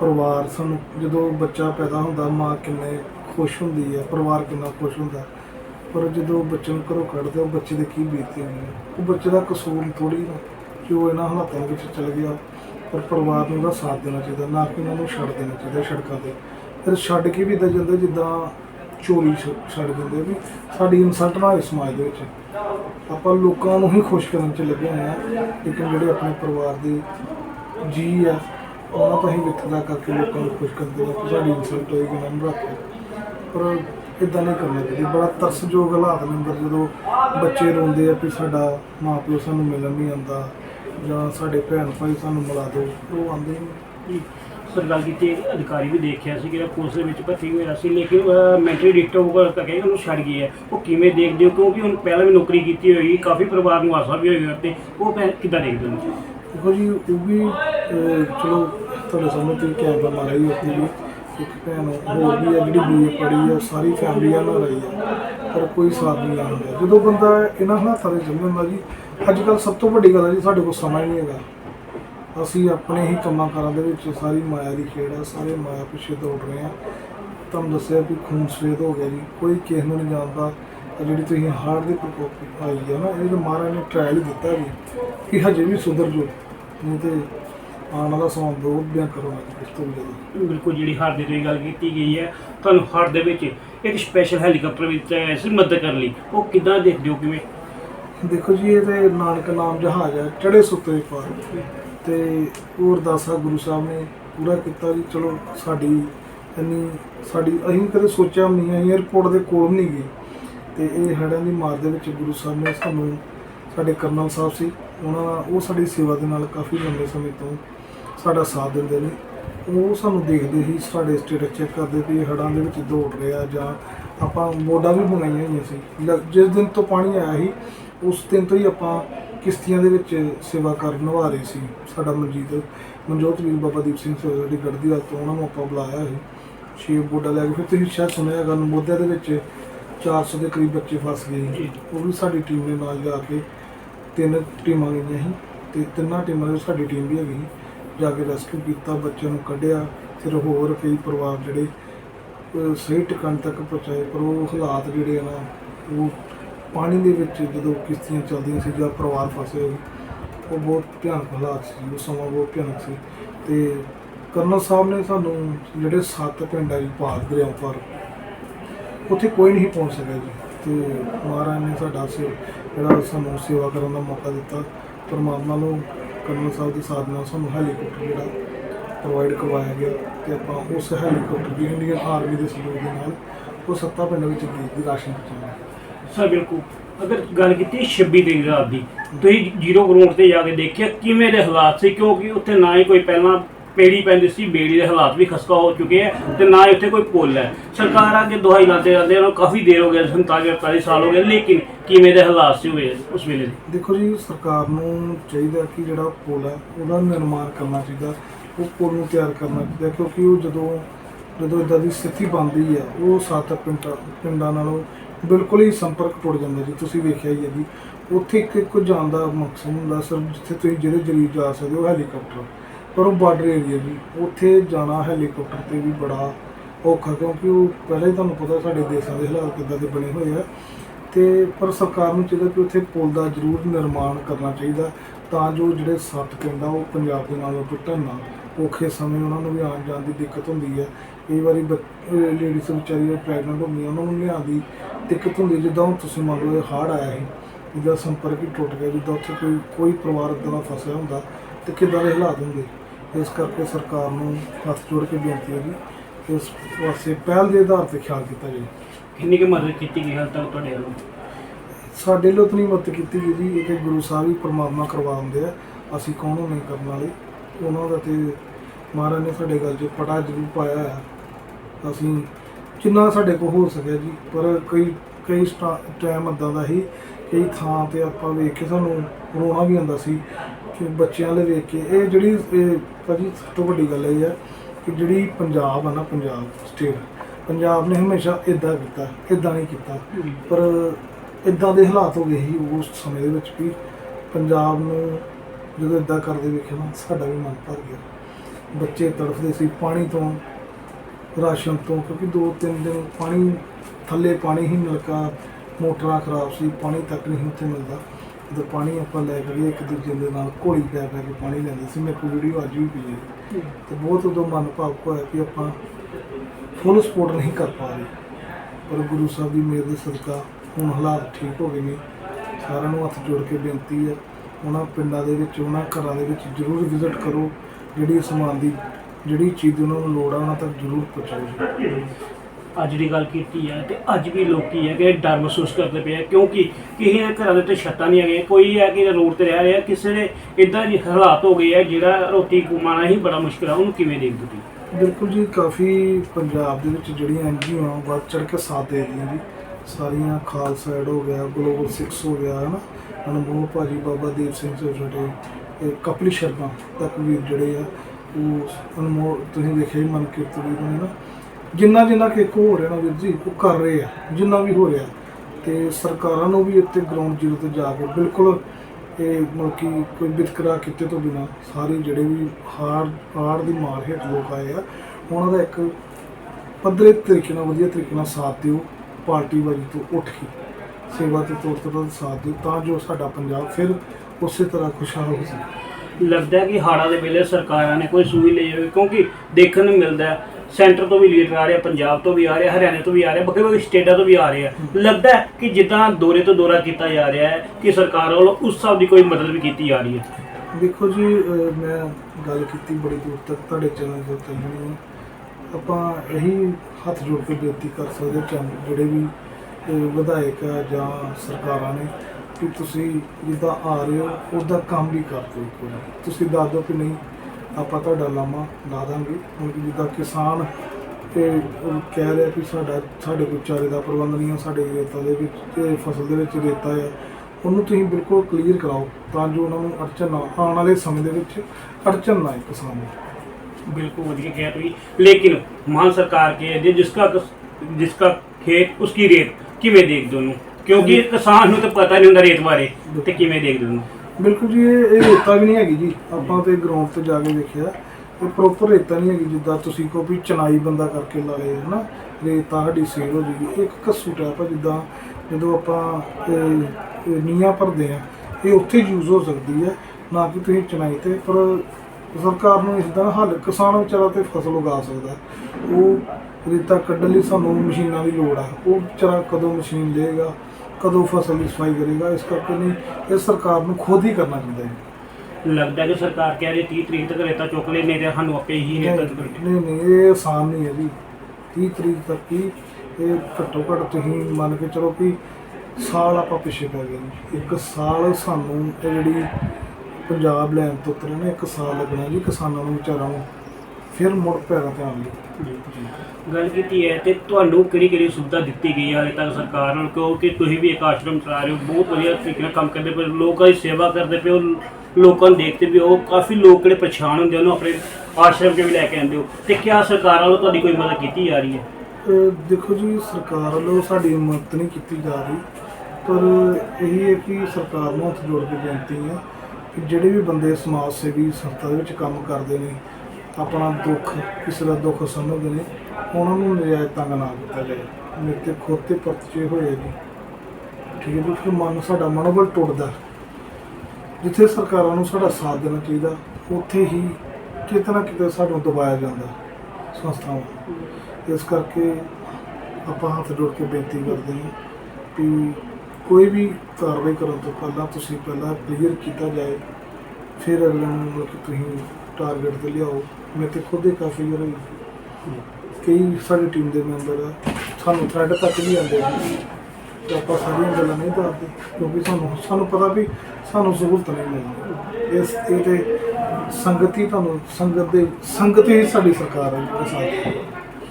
ਪਰਿਵਾਰ ਸਾਨੂੰ ਜਦੋਂ ਬੱਚਾ ਪੈਦਾ ਹੁੰਦਾ ਮਾਂ ਕਿੰਨੇ ਖੁਸ਼ ਹੁੰਦੀ ਹੈ ਪਰਿਵਾਰ ਕਿੰਨਾ ਖੁਸ਼ ਹੁੰਦਾ ਪਰ ਜਦੋਂ ਬੱਚੇ ਨੂੰ ਘਰੋਂ ਕੱਢਦੇ ਉਹ ਬੱਚੇ ਦੇ ਕੀ ਬੀਤਦੀ ਹੁੰਦੀ ਹੈ ਉਹ ਬੱਚੇ ਦਾ ਕਸੂਰ ਥੋੜੀ ਨਾ ਕਿ ਉਹ ਇਹਨਾਂ ਹਾਲਾਤਾਂ ਵਿੱਚ ਚਲ ਗਿਆ। ਪਰ ਪਰਿਵਾਰ ਨੂੰ ਉਹਦਾ ਸਾਥ ਦੇਣਾ ਚਾਹੀਦਾ, ਨਾ ਕਿ ਉਹਨਾਂ ਨੂੰ ਛੱਡ ਦੇਣਾ ਚਾਹੀਦਾ ਸੜਕਾਂ ਤੇ। ਫਿਰ ਛੱਡ ਕੇ ਵੀ ਇਦਾਂ ਜਾਂਦਾ ਜਿੱਦਾਂ ਚੋਰੀ ਛ- ਛੱਡ ਦਿੰਦੇ ਵੀ ਸਾਡੀ ਇਨਸਲਟ ਨਾ ਹੋਏ ਸਮਾਜ ਦੇ ਵਿੱਚ। ਆਪਾਂ ਲੋਕਾਂ ਨੂੰ ਹੀ ਖੁਸ਼ ਕਰਨ ਚ ਲੱਗੇ ਹੋਏ ਆ। ਲੇਕਿਨ ਜਿਹੜੇ ਆਪਣੇ ਪਰਿਵਾਰ ਦੇ ਜੀ ਆ, ਉਹਨਾਂ ਤੋਂ ਹੀ ਵਿਤਕਰਾ ਕਰਕੇ ਲੋਕਾਂ ਨੂੰ ਖੁਸ਼ ਕਰਦੇ ਆ ਸਾਡੀ ਇਨਸਲਟ ਹੋਏਗੀ, ਉਹਨਾਂ ਨੂੰ ਰੱਖ। ਪਰ ਇਦਾਂ ਨਹੀਂ ਕਰਨਾ ਚਾਹੀਦਾ। ਬੜਾ ਤਰਸਯੋਗ ਹਾਲਾਤ ਨੇ ਅੰਦਰ ਜਦੋਂ ਬੱਚੇ ਰੋਂਦੇ ਆ ਕਿ ਸਾਡਾ ਮਾਪਿਓ ਸਾਨੂੰ ਮਿਲਣ ਨਹੀਂ ਆਉਂਦਾ ਜਾਂ ਸਾਡੇ ਭੈਣ ਭਾਈ ਸਾਨੂੰ ਮਿਲਾ ਦਿਓ ਉਹ ਆਉਂਦੇ ਨਹੀਂ। ਸਰ ਗੱਲ ਕੀਤੀ ਅਧਿਕਾਰੀ ਵੀ ਦੇਖਿਆ ਸੀ ਕਿ ਪੁਲਿਸ ਦੇ ਵਿੱਚ ਭਰਤੀ ਹੋਇਆ ਸੀ ਲੇਕਿਨ ਮੈਂਟਲੀ ਡਿਸਟਰਬ ਕਰਕੇ ਉਹਨੂੰ ਛੱਡ ਗਈ ਹੈ। ਉਹ ਕਿਵੇਂ ਦੇਖਦੇ ਹੋ? ਕਿਉਂਕਿ ਹੁਣ ਪਹਿਲਾਂ ਵੀ ਨੌਕਰੀ ਕੀਤੀ ਹੋਈ ਕਾਫੀ ਪਰਿਵਾਰ ਨੂੰ ਆਸਾ ਵੀ ਹੋਈ ਤੇ ਉਹ ਪੈ- ਕਿੱਦਾਂ ਦੇਖਦੇ ਹੋ ਦੇਖੋ ਜੀ ਉਹ ਵੀ ਚਲੋ ਤੁਹਾਡੇ ਸਾਹਮਣੇ ਤੁਸੀਂ ਕੈਮਰਾ ਮਾਰਿਆ ਹੀ ਵੀ। ਇੱਕ ਭੈਣ ਹੋਰ ਵੀ ਆ ਜਿਹੜੀ ਬੀਏ ਪੜ੍ਹੀ ਆ, ਸਾਰੀ ਫੈਮਿਲੀ ਆ ਨਾਲ ਆਈ ਆ, ਪਰ ਕੋਈ ਸਾਥ ਨਹੀਂ ਆਉਂਦਾ ਜਦੋਂ ਬੰਦਾ ਇਹਨਾਂ ਹਾਲਾਤਾਂ ਦੇ ਜੰਮ ਹੁੰਦਾ ਜੀ ਅੱਜ ਕੱਲ ਸਭ ਤੋਂ ਵੱਡੀ ਗੱਲ ਹੈ ਜੀ, ਸਾਡੇ ਕੋਲ ਸਮਾਂ ਹੀ ਨਹੀਂ ਹੈਗਾ। ਅਸੀਂ ਆਪਣੇ ਹੀ ਕੰਮਾਂ ਕਾਰਾਂ ਦੇ ਵਿੱਚ ਸਾਰੀ ਮਾਇਆ ਦੀ ਖੇਡ ਆ, ਸਾਰੇ ਮਾਇਆ ਪਿੱਛੇ ਦੌੜ ਰਹੇ ਆ। ਤੁਹਾਨੂੰ ਦੱਸਿਆ ਵੀ ਖੂਨ ਸਵੇਦ ਹੋ ਗਿਆ ਜੀ, ਕੋਈ ਕਿਸੇ ਨੂੰ ਨਹੀਂ ਜਾਣਦਾ ਜਿਹੜੀ ਤੁਸੀਂ ਹਾਰਟ ਦੇ ਪ੍ਰਕੋਪ ਆਈ ਹੈ ਨਾ, ਇਹ ਤਾਂ ਮਹਾਰਾਜ ਨੇ ਟ੍ਰਾਇਲ ਹੀ ਦਿੱਤਾ ਵੀ ਕਿ ਹਜੇ ਵੀ ਸੁਧਰ ਜੋ ਨਹੀਂ ਤੇ ਆਉਣ ਵਾਲਾ ਸਮਾਂ ਬਹੁਤ ਬਿਆਨ ਇਸ ਤੋਂ ਵੀ ਜ਼ਿਆਦਾ। ਬਿਲਕੁਲ ਜਿਹੜੀ ਹੜ੍ਹ ਦੀ ਤੁਸੀਂ ਗੱਲ ਕੀਤੀ ਗਈ ਹੈ ਤੁਹਾਨੂੰ ਹੜ੍ਹ ਦੇ ਵਿੱਚ ਇੱਕ ਸਪੈਸ਼ਲ ਹੈਲੀਕਾਪਟਰ ਵਿੱਚ ਆਇਆ ਸੀ ਮਦਦ ਕਰਨ ਲਈ। ਉਹ ਕਿੱਦਾਂ ਦੇਖਦੇ ਹੋ ਕਿਵੇਂ? ਦੇਖੋ ਜੀ ਇਹ ਤੇ ਨਾਨਕ ਨਾਮ ਜਹਾਜ਼ ਹੈ ਚੜੇ ਸੁੱਤੇ ਪਾਰ। ਤੇ ਉਹ ਅਰਦਾਸਾ ਗੁਰੂ ਸਾਹਿਬ ਨੇ ਪੂਰਾ ਕੀਤਾ ਜੀ ਚਲੋ ਸਾਡੀ ਇੰਨੀ ਸਾਡੀ ਅਸੀਂ ਕਦੇ ਸੋਚਿਆ ਵੀ ਨਹੀਂ ਅਸੀਂ 에ਅਰਪੋਰਟ ਦੇ ਕੋਲ ਵੀ ਨਹੀਂ ਗਏ। ਤੇ ਇਹ ਹੜ੍ਹਾਂ ਦੀ ਮਾਰ ਦੇ ਵਿੱਚ ਗੁਰੂ ਸਾਹਿਬ ਨੇ ਸਾਨੂੰ ਸਾਡੇ ਕਰਨਲ ਸਾਹਿਬ ਸੀ ਉਹਨਾਂ ਉਹ ਸਾਡੀ ਸੇਵਾ ਦੇ ਨਾਲ ਕਾਫੀ ਲੰਬੇ ਸਮੇਂ ਤੋਂ ਸਾਡਾ ਸਾਥ ਦਿੰਦੇ ਨੇ ਉਹ ਸਾਨੂੰ ਦੇਖਦੇ ਸੀ, ਸਾਡੇ ਸਟੇਟਸ ਚੈੱਕ ਕਰਦੇ ਵੀ ਇਹ ਹੜ੍ਹਾਂ ਦੇ ਵਿੱਚ ਦੌੜ ਰਿਹਾ ਜਾਂ ਆਪਾਂ ਮੋਢਾਂ ਵੀ ਬਣਾਈਆਂ ਹੋਈਆਂ ਸੀ ਲ- ਜਿਸ ਦਿਨ ਤੋਂ ਪਾਣੀ ਆਇਆ ਸੀ, ਉਸ ਦਿਨ ਤੋਂ ਹੀ ਆਪਾਂ ਕਿਸ਼ਤੀਆਂ ਦੇ ਵਿੱਚ ਸੇਵਾ ਕਰ ਨਿਭਾ ਰਹੇ ਸੀ ਸਾਡਾ ਮਨਜੀਤ, ਮਨਜੋਤ ਵੀਰ, ਬਾਬਾ ਦੀਪ ਸਿੰਘ ਸਰ ਜਿਹੜੀ ਗੜਦੀ ਹਾਲ ਤੋਂ ਉਹਨਾਂ ਨੂੰ ਆਪਾਂ ਬੁਲਾਇਆ ਸੀ ਛੇ ਬੋਡਾ ਲੈ ਕੇ ਫਿਰ ਤੁਸੀਂ ਸ਼ਾਇਦ ਸੁਣਿਆ ਗੱਲ ਮੋਦਿਆ ਦੇ ਵਿੱਚ 400 ਦੇ ਕਰੀਬ ਬੱਚੇ ਫਸ ਗਏ ਸੀ। ਉਹ ਵੀ ਸਾਡੀ ਟੀਮ ਦੇ ਨਾਲ ਜਾ ਕੇ ਤਿੰਨ ਟੀਮਾਂ ਗਈਆਂ ਸੀ ਤੇ ਤਿੰਨਾਂ ਟੀਮਾਂ ਵਿੱਚ ਸਾਡੀ ਟੀਮ ਵੀ ਹੈਗੀ ਸੀ। ਜਾ ਕੇ ਰੈਸਕਿਊ ਕੀਤਾ, ਬੱਚਿਆਂ ਨੂੰ ਕੱਢਿਆ, ਫਿਰ ਹੋਰ ਕਈ ਪਰਿਵਾਰ ਜਿਹੜੇ ਸਹੀ ਟਿਕਾਣ ਤੱਕ ਪਹੁੰਚਾਏ, ਪਰ ਉਹ ਹਾਲਾਤ ਜਿਹੜੇ ਆ ਨਾ, ਉਹ ਪਾਣੀ ਦੇ ਵਿੱਚ ਜਦੋਂ ਕਿਸ਼ਤੀਆਂ ਚੱਲਦੀਆਂ ਸੀ ਜਾਂ ਪਰਿਵਾਰ ਫਸੇ ਉਹ ਬਹੁਤ ਭਿਆਨਕ ਹਾਲਾਤ ਸੀ ਉਸ ਸਮਾਂ ਬਹੁਤ ਭਿਆਨਕ ਸੀ। ਤੇ ਕਰਨਲ ਸਾਹਿਬ ਨੇ ਸਾਨੂੰ ਜਿਹੜੇ ਸੱਤ ਪਿੰਡ ਆ ਜੀ, ਭਾਗ ਦਰਿਆ ਪਰ, ਉੱਥੇ ਕੋਈ ਨਹੀਂ ਪਹੁੰਚ ਸਕਿਆ ਜੀ। ਤੇ ਮਹਾਰਾਜ ਨੇ ਸਾਡਾ ਸੇ ਜਿਹੜਾ ਸਾਨੂੰ ਸੇਵਾ ਕਰਨ ਦਾ ਮੌਕਾ ਦਿੱਤਾ, ਪਰਮਾਤਮਾ ਨੂੰ ਕਰਨਲ ਸਾਹਿਬ ਦੀ ਸਾਥ ਨਾਲ ਸਾਨੂੰ ਹੈਲੀਕਾਪਟਰ ਜਿਹੜਾ ਪ੍ਰੋਵਾਈਡ ਕਰਵਾਇਆ ਗਿਆ ਤੇ ਆਪਾਂ ਉਸ ਹੈਲੀਕਾਪਟਰ ਦੀ ਇੰਡੀਅਨ ਆਰਮੀ ਦੇ ਸਹਿਯੋਗ ਦੇ ਨਾਲ ਉਹ ਸੱਤਾ ਪਿੰਡਾਂ ਵਿੱਚ ਗਈ ਦੀ ਰਾਸ਼ਨ ਪਹੁੰਚਾਉਣਾ ਸਰ, ਬਿਲਕੁਲ। ਅਗਰ ਗੱਲ ਕੀਤੀ 26 ਤਰੀਕ ਰਾਤ ਦੀ, ਤੁਸੀਂ ਜੀਰੋ ਗਰਾਊਂਡ ਤੇ ਜਾ ਕੇ ਦੇਖਿਆ ਕਿਵੇਂ ਦੇ ਹਾਲਾਤ ਸੀ? ਕਿਉਂਕਿ ਉੱਥੇ ਨਾ ਹੀ ਕੋਈ ਪਹਿਲਾਂ ਪੇੜੀ ਪੈਂਦੀ ਸੀ, ਬੇੜੀ ਦੇ ਹਾਲਾਤ ਵੀ ਖਸਤਾ ਹੋ ਚੁੱਕੇ ਹੈ ਤੇ ਨਾ ਇੱਥੇ ਕੋਈ ਪੁਲ ਹੈ। ਸਰਕਾਰ ਅੱਗੇ ਦੁਹਾਈ ਲਾਤੇ ਜਾਂਦੇ ਉਹਨਾਂ ਨੂੰ ਕਾਫੀ ਦੇਰ ਹੋ ਗਈ 47 48 ਸਾਲ ਹੋ ਗਏ, ਲੇਕਿਨ ਕਿਵੇਂ ਦੇ ਹਾਲਾਤ ਸੀ ਹੋਏ ਉਸ ਵੇਲੇ ਦੇ? ਦੇਖੋ ਜੀ, ਸਰਕਾਰ ਨੂੰ ਚਾਹੀਦਾ ਕਿ ਜਿਹੜਾ ਪੁਲ ਹੈ, ਉਹਦਾ ਨਿਰਮਾਣ ਕਰਨਾ ਚਾਹੀਦਾ, ਉਹ ਪੁਲ ਨੂੰ ਤਿਆਰ ਕਰਨਾ ਚਾਹੀਦਾ, ਕਿਉਂਕਿ ਉਹ ਜਦੋਂ ਜਦੋਂ ਇਦਾਂ ਦੀ ਸਥਿਤੀ ਬਣਦੀ ਹੈ, ਉਹ ਸੱਤ ਪਿੰਡਾਂ ਪਿੰਡਾਂ ਨਾਲੋਂ ਬਿਲਕੁਲ ਹੀ ਸੰਪਰਕ ਟੁੱਟ ਜਾਂਦਾ ਜੀ, ਤੁਸੀਂ ਵੇਖਿਆ ਹੀ ਹੈ ਜੀ। ਉੱਥੇ ਇੱਕ ਇੱਕ ਜਾਣ ਦਾ ਮਕਸਦ ਹੁੰਦਾ ਸਰ ਜਿੱਥੇ ਤੁਸੀਂ ਜਿਹੜੇ ਜਰੀਬ ਜਾ ਸਕਦੇ ਹੋ ਹੈਲੀਕਾਪਟਰ ਪਰ ਉਹ ਬਾਰਡਰ ਏਰੀਆ ਜੀ ਉੱਥੇ ਜਾਣਾ ਹੈਲੀਕਾਪਟਰ ਤੇ ਵੀ ਬੜਾ ਔਖਾ, ਕਿਉਂਕਿ ਉਹ ਪਹਿਲਾਂ ਹੀ ਤੁਹਾਨੂੰ ਪਤਾ ਸਾਡੇ ਦੇਸ਼ਾਂ ਦੇ ਹਾਲਾਤ ਕਿੱਦਾਂ ਦੇ ਬਣੇ ਹੋਏ ਆ। ਤੇ ਪਰ ਸਰਕਾਰ ਨੂੰ ਚਾਹੀਦਾ ਕਿ ਉੱਥੇ ਪੁਲ ਦਾ ਜ਼ਰੂਰ ਨਿਰਮਾਣ ਕਰਨਾ ਚਾਹੀਦਾ, ਤਾਂ ਜੋ ਜਿਹੜੇ ਸੱਤ ਪਿੰਡ ਆ, ਉਹ ਪੰਜਾਬ ਦੇ ਨਾਲ ਟੁੱਟਣ ਨਾ ਔਖੇ ਸਮੇਂ ਉਹਨਾਂ ਨੂੰ ਵੀ ਆਉਣ ਜਾਣ ਦੀ ਦਿੱਕਤ ਹੁੰਦੀ ਹੈ ਕਈ ਵਾਰੀ ਲੇਡੀਜ਼ ਵਿਚਾਰੀਆਂ ਪ੍ਰੈਗਨੈਂਟ ਹੁੰਦੀਆਂ, ਉਹਨਾਂ ਨੂੰ ਲਿਆਉਣ ਦੀ ਦਿੱਕਤ ਹੁੰਦੀ ਹੈ। ਜਿੱਦਾਂ ਹੁਣ ਤੁਸੀਂ ਮੰਨ ਲਓ ਇਹ ਹੜ੍ਹ ਆਇਆ ਸੀ ਜਿਹਦਾ ਸੰਪਰਕ ਹੀ ਟੁੱਟ ਗਿਆ। ਜਿੱਦਾਂ ਉੱਥੇ ਕੋਈ ਕੋਈ ਪਰਿਵਾਰ ਏਦਾਂ ਦਾ ਫਸਿਆ ਹੁੰਦਾ, ਤੇ ਕਿੱਦਾਂ ਦੇ ਹਾਲਾਤ ਹੁੰਦੇ? ਇਸ ਕਰਕੇ ਸਰਕਾਰ ਨੂੰ ਹੱਥ ਜੋੜ ਕੇ ਬੇਨਤੀ ਹੈ ਜੀ ਇਸ ਵਾਸਤੇ ਪਹਿਲ ਦੇ ਆਧਾਰ ਤੇ ਖਿਆਲ ਕੀਤਾ ਜਾਏ ਕਿੰਨੀ ਕੁ ਮਦਦ ਕੀਤੀ ਗਈ ਹਾਲ ਤੱਕ ਤੁਹਾਡੇ ਵੱਲੋਂ? ਸਾਡੇ ਤਾਂ ਨਹੀਂ ਮਦਦ ਕੀਤੀ ਗਈ ਜੀ ਇਹ ਤੇ ਗੁਰੂ ਸਾਹਿਬ ਹੀ ਪਰਮਾਤਮਾ ਕਰਵਾਉਂਦੇ ਆ ਅਸੀਂ ਕੌਣ ਨਹੀਂ ਕਰਨ ਵਾਲੇ? ਉਹਨਾਂ ਦਾ ਤੇ ਮਹਾਰਾਜ ਨੇ ਸਾਡੇ ਗੱਲ 'ਚ ਪੜਾ ਜ਼ਰੂਰ ਪਾਇਆ ਆ ਅਸੀਂ ਜਿੰਨਾ ਸਾਡੇ ਕੋਲ ਹੋ ਸਕਿਆ ਜੀ ਪਰ ਕਈ ਕਈ ਟਾਈਮ ਅੱਦਾਂ ਦਾ ਹੀ ਕਈ ਥਾਂ ਤੇ ਆਪਾਂ ਵੇਖ ਕੇ ਸਾਨੂੰ ਰੋਣਾ ਵੀ ਆਉਂਦਾ ਸੀ। ਕਿ ਬੱਚਿਆਂ ਲਈ ਵੇਖ ਕੇ, ਇਹ ਜਿਹੜੀ, ਇਹ ਭਾਜੀ ਸਭ ਤੋਂ ਵੱਡੀ ਗੱਲ ਇਹ ਹੈ ਕਿ ਜਿਹੜੀ ਪੰਜਾਬ ਆ ਨਾ, ਪੰਜਾਬ ਸਟੇਟ ਪੰਜਾਬ ਨੇ ਹਮੇਸ਼ਾ ਇਦਾਂ ਕੀਤਾ ਇਦਾਂ ਨਹੀਂ ਕੀਤਾ। ਪਰ ਇਦਾਂ ਦੇ ਹਾਲਾਤ ਹੋ ਗਏ ਸੀ ਉਸ ਸਮੇਂ ਦੇ ਵਿੱਚ ਵੀ ਪੰਜਾਬ ਨੂੰ ਜਦੋਂ ਇਦਾਂ ਕਰਦੇ ਵੇਖਿਆ ਨਾ, ਸਾਡਾ ਵੀ ਮਨ ਭਰ ਗਿਆ। ਬੱਚੇ ਤੜਫਦੇ ਸੀ ਪਾਣੀ ਤੋਂ, ਰਾਸ਼ਨ ਤੋਂ, ਕਿਉਂਕਿ ਦੋ ਤਿੰਨ ਦਿਨ ਪਾਣੀ, ਥੱਲੇ ਪਾਣੀ ਹੀ ਨਲਕਾ ਮੋਟਰਾਂ ਖਰਾਬ ਸੀ, ਪਾਣੀ ਤੱਕ ਨਹੀਂ ਉੱਥੇ ਮਿਲਦਾ। ਜਦੋਂ ਪਾਣੀ ਆਪਾਂ ਲੈ ਕੇ ਗਏ ਇੱਕ ਦੂਜੇ ਦੇ ਨਾਲ ਘੋਲੀ ਪੈ ਪੈ ਕੇ ਪਾਣੀ ਲੈਂਦੇ ਸੀ। ਮੇਰੇ ਕੋਲ ਵੀਡੀਓ ਅੱਜ ਵੀ ਪਈ ਹੈ। ਤੇ ਬਹੁਤ ਉਦੋਂ ਮਨ ਭਾਵੁਕ ਹੋਇਆ ਕਿ ਆਪਾਂ ਫੁੱਲ ਸਪੋਰਟ ਨਹੀਂ ਕਰ ਪਾ ਰਹੇ। ਪਰ ਗੁਰੂ ਸਾਹਿਬ ਦੀ ਮਿਹਰ ਦੇ ਸਦਕਾ ਹੁਣ ਹਾਲਾਤ ਠੀਕ ਹੋ ਗਏ ਨੇ। ਸਾਰਿਆਂ ਨੂੰ ਹੱਥ ਜੋੜ ਕੇ ਬੇਨਤੀ ਹੈ ਉਹਨਾਂ ਪਿੰਡਾਂ ਦੇ ਵਿੱਚ ਉਹਨਾਂ ਘਰਾਂ ਦੇ ਵਿੱਚ ਜ਼ਰੂਰ ਵਿਜ਼ਿਟ ਕਰੋ। ਜਿਹੜੀ ਸਮਾਨ ਦੀ ਜਿਹੜੀ ਚੀਜ਼ ਦੀ ਉਹਨਾਂ ਨੂੰ ਲੋੜ ਆ ਉਹਨਾਂ ਤੱਕ ਜ਼ਰੂਰ ਪਹੁੰਚਾਓ ਅੱਜ ਦੀ ਗੱਲ ਕੀਤੀ ਹੈ ਤੇ ਅੱਜ ਵੀ ਲੋਕੀ ਹੈ ਕਿ ਡਰ ਮਹਿਸੂਸ ਕਰਦੇ ਪਏ ਆ, ਕਿਉਂਕਿ ਕਿਸੇ ਦੇ ਘਰਾਂ ਦੇ ਉੱਤੇ ਛੱਤਾਂ ਨਹੀਂ ਹੈਗੀਆਂ, ਕੋਈ ਹੈ ਕਿ ਰੋਡ ਤੇ ਰਹਿ ਰਿਹਾ, ਕਿਸੇ ਦੇ ਇਦਾਂ ਜਿਹੇ ਹਾਲਾਤ ਹੋ ਗਏ ਆ, ਜਿਹੜਾ ਰੋਟੀ ਕਮਾਉਣਾ ਹੀ ਬੜਾ ਮੁਸ਼ਕਿਲ ਆ, ਉਹਨੂੰ ਕਿਵੇਂ ਦੇਖਦੇ ਤੁਸੀਂ? ਬਿਲਕੁਲ ਜੀ, ਕਾਫੀ ਪੰਜਾਬ ਦੇ ਵਿੱਚ ਜਿਹੜੀਆਂ ਐਨਜੀਓ ਆ ਵੱਧ ਚੜ ਕੇ ਸਾਥ ਦੇ ਰਹੀਆਂ ਜੀ। ਸਾਰੀਆਂ ਖਾਲਸਾ ਐਡ ਹੋ ਗਿਆ, ਗਲੋਬਲ ਸਿਕਸ ਹੋ ਗਿਆ, ਹਨਾ? ਅਨਮੋਲ ਭਾਜੀ, ਬਾਬਾ ਦੀਪ ਸਿੰਘ ਜੀ, ਸਾਡੇ, ਇਹ ਸ਼ਰਮਾ ਤੱਕ ਵੀਰ ਜਿਹੜੇ ਆ, ਉਹ ਅਨਮੋਲ, ਤੁਸੀਂ ਦੇਖਿਆ ਹੀ ਮਨ ਕੀਰਤਨ ਵੀ ਨਾ ਜਿੰਨਾ ਜਿੰਨਾ ਕਿ ਹੋ ਰਿਹਾ ਨਾ ਵੀਰ ਜੀ, ਉਹ ਕਰ ਰਹੇ ਆ, ਜਿੰਨਾ ਵੀ ਹੋ ਰਿਹਾ। ਤੇ ਸਰਕਾਰਾਂ ਨੂੰ ਵੀ ਇੱਥੇ ਗਰਾਊਂਡ ਜ਼ੀਰੋ ਤੇ ਜਾ ਕੇ ਬਿਲਕੁਲ ਇਹ ਮਤਲਬ ਕਿ ਕੋਈ ਵਿਤਕਰਾ ਕੀਤੇ ਤੋਂ ਬਿਨਾ ਸਾਰੇ ਜਿਹੜੇ ਵੀ ਹਾਰ ਹਾਰ ਦੀ ਮਾਰ ਹੇਠ ਲੋਕ ਆਏ ਆ, ਉਹਨਾਂ ਦਾ ਇੱਕ ਪੱਧਰੇ ਤਰੀਕੇ ਨਾਲ, ਵਧੀਆ ਤਰੀਕੇ ਨਾਲ ਸਾਥ ਦਿਓ ਪਾਰਟੀ ਵਾਜੀ ਤੋਂ ਉੱਠ ਕੇ, ਸੇਵਾ ਦੇ ਤੌਰ ਤੇ ਉਹਦਾ ਸਾਥ ਦਿਓ, ਤਾਂ ਜੋ ਸਾਡਾ ਪੰਜਾਬ ਫਿਰ ਉਸੇ ਤਰ੍ਹਾਂ ਖੁਸ਼ਹਾਲ ਹੋ ਸਕੇ। ਲੱਗਦਾ ਕਿ ਹਾੜਾਂ ਦੇ ਵੇਲੇ ਸਰਕਾਰਾਂ ਨੇ ਕੋਈ ਸੂਈ ਲਈ ਹੋਵੇ ਕਿਉਂਕਿ ਦੇਖਣ ਨੂੰ ਮਿਲਦਾ ਸੈਂਟਰ ਤੋਂ ਵੀ ਲੀਡਰ ਆ ਰਿਹਾ, ਪੰਜਾਬ ਤੋਂ ਵੀ ਆ ਰਿਹਾ, ਹਰਿਆਣੇ ਤੋਂ ਵੀ ਆ ਰਿਹਾ, ਵੱਖਰੇ ਵੱਖਰੇ ਸਟੇਟਾਂ ਤੋਂ ਵੀ ਆ ਰਹੇ। ਆ ਲੱਗਦਾ ਹੈ ਕਿ ਜਿੱਦਾਂ ਦੌਰੇ ਤੋਂ ਦੌਰਾ ਕੀਤਾ ਜਾ ਰਿਹਾ ਹੈ, ਕਿ ਸਰਕਾਰ ਵੱਲੋਂ ਉਸ ਹਿਸਾਬ ਦੀ ਕੋਈ ਮਦਦ ਵੀ ਕੀਤੀ ਜਾ ਰਹੀ ਹੈ। ਦੇਖੋ ਜੀ, ਅਹ, ਮੈਂ ਗੱਲ ਕੀਤੀ ਬੜੀ ਦੂਰ ਤੱਕ, ਤੁਹਾਡੇ ਚੈਨਲ ਦੇ ਉੱਤੇ ਵੀ। ਆਪਾਂ ਇਹੀ ਹੱਥ ਜੋੜ ਕੇ ਬੇਨਤੀ ਕਰ ਸਕਦੇ ਚੈਨਲ ਜਿਹੜੇ ਵੀ, ਅਹ, ਵਿਧਾਇਕ ਆ ਜਾਂ ਸਰਕਾਰਾਂ ਨੇ, ਕਿ ਤੁਸੀਂ ਜਿੱਦਾਂ ਆ ਰਹੇ ਹੋ, ਉਹਦਾ ਕੰਮ ਵੀ ਕਰ ਦਿਓ ਇੱਕ ਵਾਰੀ। ਤੁਸੀਂ ਦੱਸ ਦਿਓ ਕਿ ਨਹੀਂ ਆਪਾਂ ਤੁਹਾਡਾ ਲਾਮਾ ਲਾ ਦਾਂਗੇ ਹੁਣ ਕਿ ਜਿੱਦਾਂ ਕਿਸਾਨ ਤੇ ਉਹ ਕਹਿ ਰਿਹਾ ਕਿ ਸਾਡਾ ਸਾਡੇ ਕੋਲ ਚਾਰੇ ਦਾ ਪ੍ਰਬੰਧ ਨਹੀਂ ਹੈ ਸਾਡੇ ਰੇਤਾ ਦੇ ਵਿੱਚ ਤੇ ਫਸਲ ਦੇ ਵਿੱਚ ਰੇਤਾ ਹੈ ਉਹਨੂੰ ਤੁਸੀਂ ਬਿਲਕੁਲ ਕਲੀਅਰ ਕਰਾਓ ਤਾਂ ਜੋ ਉਹਨਾਂ ਨੂੰ ਅੜਚਨ ਨਾ ਆਉਣ ਵਾਲੇ ਸਮੇਂ ਦੇ ਵਿੱਚ ਅੜਚਨ ਨਾ ਆਏ ਕਿਸਾਨ ਨੂੰ बिल्कुल ਵਧੀਆ किया तुझी लेकिन महान सरकार के यदि जिसका जिसका खेत उसकी रेत ਕਿਵੇਂ ਦੇਖਦੇ ਉਹਨੂੰ ਕਿਉਂਕਿ ਕਿਸਾਨ ਨੂੰ ਤਾਂ ਪਤਾ ਨਹੀਂ ਹੁੰਦਾ ਰੇਤ ਬਾਰੇ ਤੇ ਕਿਵੇਂ ਦੇਖਦੇ ਉਹਨੂੰ ਬਿਲਕੁਲ ਜੀ, ਇਹ ਇਹ ਰੇਤਾ ਵੀ ਨਹੀਂ ਹੈਗੀ ਜੀ। ਆਪਾਂ ਤੇ ਗਰਾਊਂਡ ਤੇ ਜਾ ਕੇ ਦੇਖਿਆ। ਇਹ ਪ੍ਰੋਪਰ ਰੇਤਾ ਨਹੀਂ ਹੈਗੀ, ਜਿੱਦਾਂ ਤੁਸੀਂ ਕੋ ਵੀ ਚਨਾਈ ਬੰਦਾ ਕਰਕੇ ਲਾ ਲੇ ਹਨਾ। ਰੇਤਾ ਸਾਡੀ ਸੇਲ ਹੋ ਜੂਗੀ। ਇਹ ਇੱਕ ਕੱਸੂ ਟਾਈਪ ਆ, ਜਿੱਦਾਂ ਜਦੋਂ ਆਪਾਂ, ਇਹ- ਨੀਹਾਂ ਭਰਦੇ ਆ, ਇਹ ਉੱਥੇ ਯੂਜ਼ ਹੋ ਸਕਦੀ ਹੈ ਨਾ ਕਿ ਤੁਸੀਂ ਚਨਾਈ ਤੇ, ਪਰ ਸਰਕਾਰ ਨੂੰ ਇਸ ਦਾ ਹੱਲ, ਕਿਸਾਨ ਵਿਚਾਰਾ ਤੇ ਫਸਲ ਉਗਾ ਸਕਦਾ। ਉਹ ਰੇਤਾ ਕੱਢਣ ਲਈ ਸਾਨੂੰ ਮਸ਼ੀਨਾਂ ਦੀ ਲੋੜ ਆ। ਉਹ ਵਿਚਾਰਾ ਕਦੋਂ ਮਸ਼ੀਨ ਲਏਗਾ ਕਦੋਂ ਫਸਲ ਦੀ ਸਫ਼ਾਈ ਕਰੇਗਾ ਇਸ ਕਰਕੇ ਨਹੀਂ ਇਹ ਸਰਕਾਰ ਨੂੰ ਖੁਦ ਹੀ ਕਰਨਾ ਚਾਹੀਦਾ ਹੈ। ਲੱਗਦਾ ਕਿ ਸਰਕਾਰ ਕਹਿ ਰਹੀ 30 ਤਰੀਕ ਤੱਕ ਰੇਤਾ ਚੁੱਕ ਲੈ ਨਹੀਂ ਤੇ ਸਾਨੂੰ ਆਪੇ ਹੀ ਰੇਤਾ ਚੁੱਕ ਨਹੀਂ ਨਹੀਂ ਇਹ ਆਸਾਨ ਨਹੀਂ ਹੈ ਜੀ। 30 ਤਰੀਕ ਤੱਕ ਹੀ ਇਹ ਘੱਟੋ ਘੱਟ ਤੁਸੀਂ ਮੰਨ ਕੇ ਚਲੋ ਕਿ ਸਾਲ ਆਪਾਂ ਪਿੱਛੇ ਪੈ ਗਏ ਜੀ ਇੱਕ ਸਾਲ ਸਾਨੂੰ ਇਹ ਜਿਹੜੀ ਪੰਜਾਬ ਲੈਣ ਤੋਂ ਉਤਰੇ ਨੇ ਇੱਕ ਸਾਲ ਲੱਗਣਾ ਜੀ ਕਿਸਾਨਾਂ ਨੂੰ ਵਿਚਾਰਾਂ ਨੂੰ। ਫਿਰ ਮੁੜ ਪੈਰਾਂ ਤੇ ਆਉਣ ਲਈ ਗੱਲ ਕੀਤੀ ਹੈ ਤੇ ਤੁਹਾਨੂੰ ਕਿਹੜੀ ਕਿਹੜੀ ਸੁਵਿਧਾ ਦਿੱਤੀ ਗਈ ਹੈ ਹਾਲੇ ਤੱਕ ਸਰਕਾਰ ਨੂੰ ਕਿਉਂਕਿ ਤੁਸੀਂ ਵੀ ਇੱਕ ਆਸ਼ਰਮ ਚਲਾ ਰਹੇ ਹੋ ਬਹੁਤ ਵਧੀਆ ਤਰੀਕੇ ਨਾਲ ਕੰਮ ਕਰਦੇ ਪਏ ਹੋ, ਲੋਕਾਂ ਦੀ ਸੇਵਾ ਕਰਦੇ ਪਏ ਹੋ ਲੋਕਾਂ ਨੂੰ ਦੇਖਦੇ ਵੀ ਹੋ। ਕਾਫੀ ਲੋਕ ਜਿਹੜੇ ਪਛਾਣ ਹੁੰਦੇ ਉਹਨੂੰ ਆਪਣੇ ਆਸ਼ਰਮ 'ਚ ਵੀ ਲੈ ਕੇ ਆਉਂਦੇ ਹੋ? ਤੇ ਕਿਆ ਸਰਕਾਰ ਵੱਲੋਂ ਤੁਹਾਡੀ ਕੋਈ ਮਦਦ ਕੀਤੀ ਜਾ ਰਹੀ ਹੈ? ਅਹ ਦੇਖੋ ਜੀ ਸਰਕਾਰ ਵੱਲੋਂ ਸਾਡੀ ਮਦਦ ਨਹੀਂ ਕੀਤੀ ਜਾ ਰਹੀ। ਪਰ ਇਹੀ ਹੈ ਕਿ ਸਰਕਾਰ ਨੂੰ ਹੱਥ ਜੋੜ ਕੇ ਬੇਨਤੀ ਹੈ ਕਿ ਜਿਹੜੇ ਵੀ ਬੰਦੇ ਸਮਾਜ ਸੇਵੀ ਸੰਸਥਾ ਦੇ ਵਿੱਚ ਕੰਮ ਕਰਦੇ ਨੇ ਆਪਣਾ ਦੁੱਖ, ਕਿਸੇ ਦਾ ਦੁੱਖ ਸਮਝਦੇ ਨੇ, ਉਹਨਾਂ ਨੂੰ ਨਜਾਇਜ਼ ਤੰਗ ਨਾ ਕੀਤਾ ਜਾਏ। ਮੇਰੇ ਤੇ ਖੁਦ ਤੇ ਪਰਚੇ ਹੋਏ ਜੀ ਠੀਕ ਹੈ ਜੀ, ਫਿਰ ਮਨ ਸਾਡਾ ਮਨੋਬਲ ਟੁੱਟਦਾ। ਜਿੱਥੇ ਸਰਕਾਰਾਂ ਨੂੰ ਸਾਡਾ ਸਾਥ ਦੇਣਾ ਚਾਹੀਦਾ, ਉੱਥੇ ਹੀ ਕਿਤੇ ਨਾ ਕਿਤੇ ਸਾਨੂੰ ਦਬਾਇਆ ਜਾਂਦਾ ਸੰਸਥਾਵਾਂ ਇਸ ਕਰਕੇ ਆਪਾਂ ਹੱਥ ਜੋੜ ਕੇ ਬੇਨਤੀ ਕਰਦੇ ਹਾਂ ਕਿ ਕੋਈ ਵੀ ਕਾਰਵਾਈ ਕਰਨ ਤੋਂ ਪਹਿਲਾਂ ਤੁਸੀਂ ਪਹਿਲਾਂ ਕਲੀਅਰ ਕੀਤਾ ਜਾਏ। ਫਿਰ ਅਗਲੇ ਨੂੰ ਮਤਲਬ ਕਿ ਤੁਸੀਂ ਟਾਰਗੇਟ ਤੇ ਲਿਆਓ। ਮੈਂ ਤੇ ਖੁਦ ਹੀ ਕਾਫੀ ਵਾਰ ਕਈ ਸਾਡੀ ਟੀਮ ਦੇ ਮੈਂਬਰ ਆ, ਸਾਨੂੰ ਥ੍ਰੈਡ ਤੱਕ ਵੀ ਆਉਂਦੇ ਆ। ਤੇ ਆਪਾਂ ਸਾਰੀਆਂ ਗੱਲਾਂ ਨਹੀਂ ਦੱਸਦੇ ਕਿਉਂਕਿ ਸਾਨੂੰ ਸਾਨੂੰ ਪਤਾ ਵੀ ਸਾਨੂੰ ਸਹੂਲਤ ਨਹੀਂ ਮਿਲਦੀ ਇਸ ਇਹ ਤੇ ਸੰਗਤ ਹੀ ਤੁਹਾਨੂੰ ਸੰਗਤ ਦੇ ਸੰਗਤ ਹੀ ਸਾਡੀ ਸਰਕਾਰ ਹੈ ਜੀ ਸਾਥ।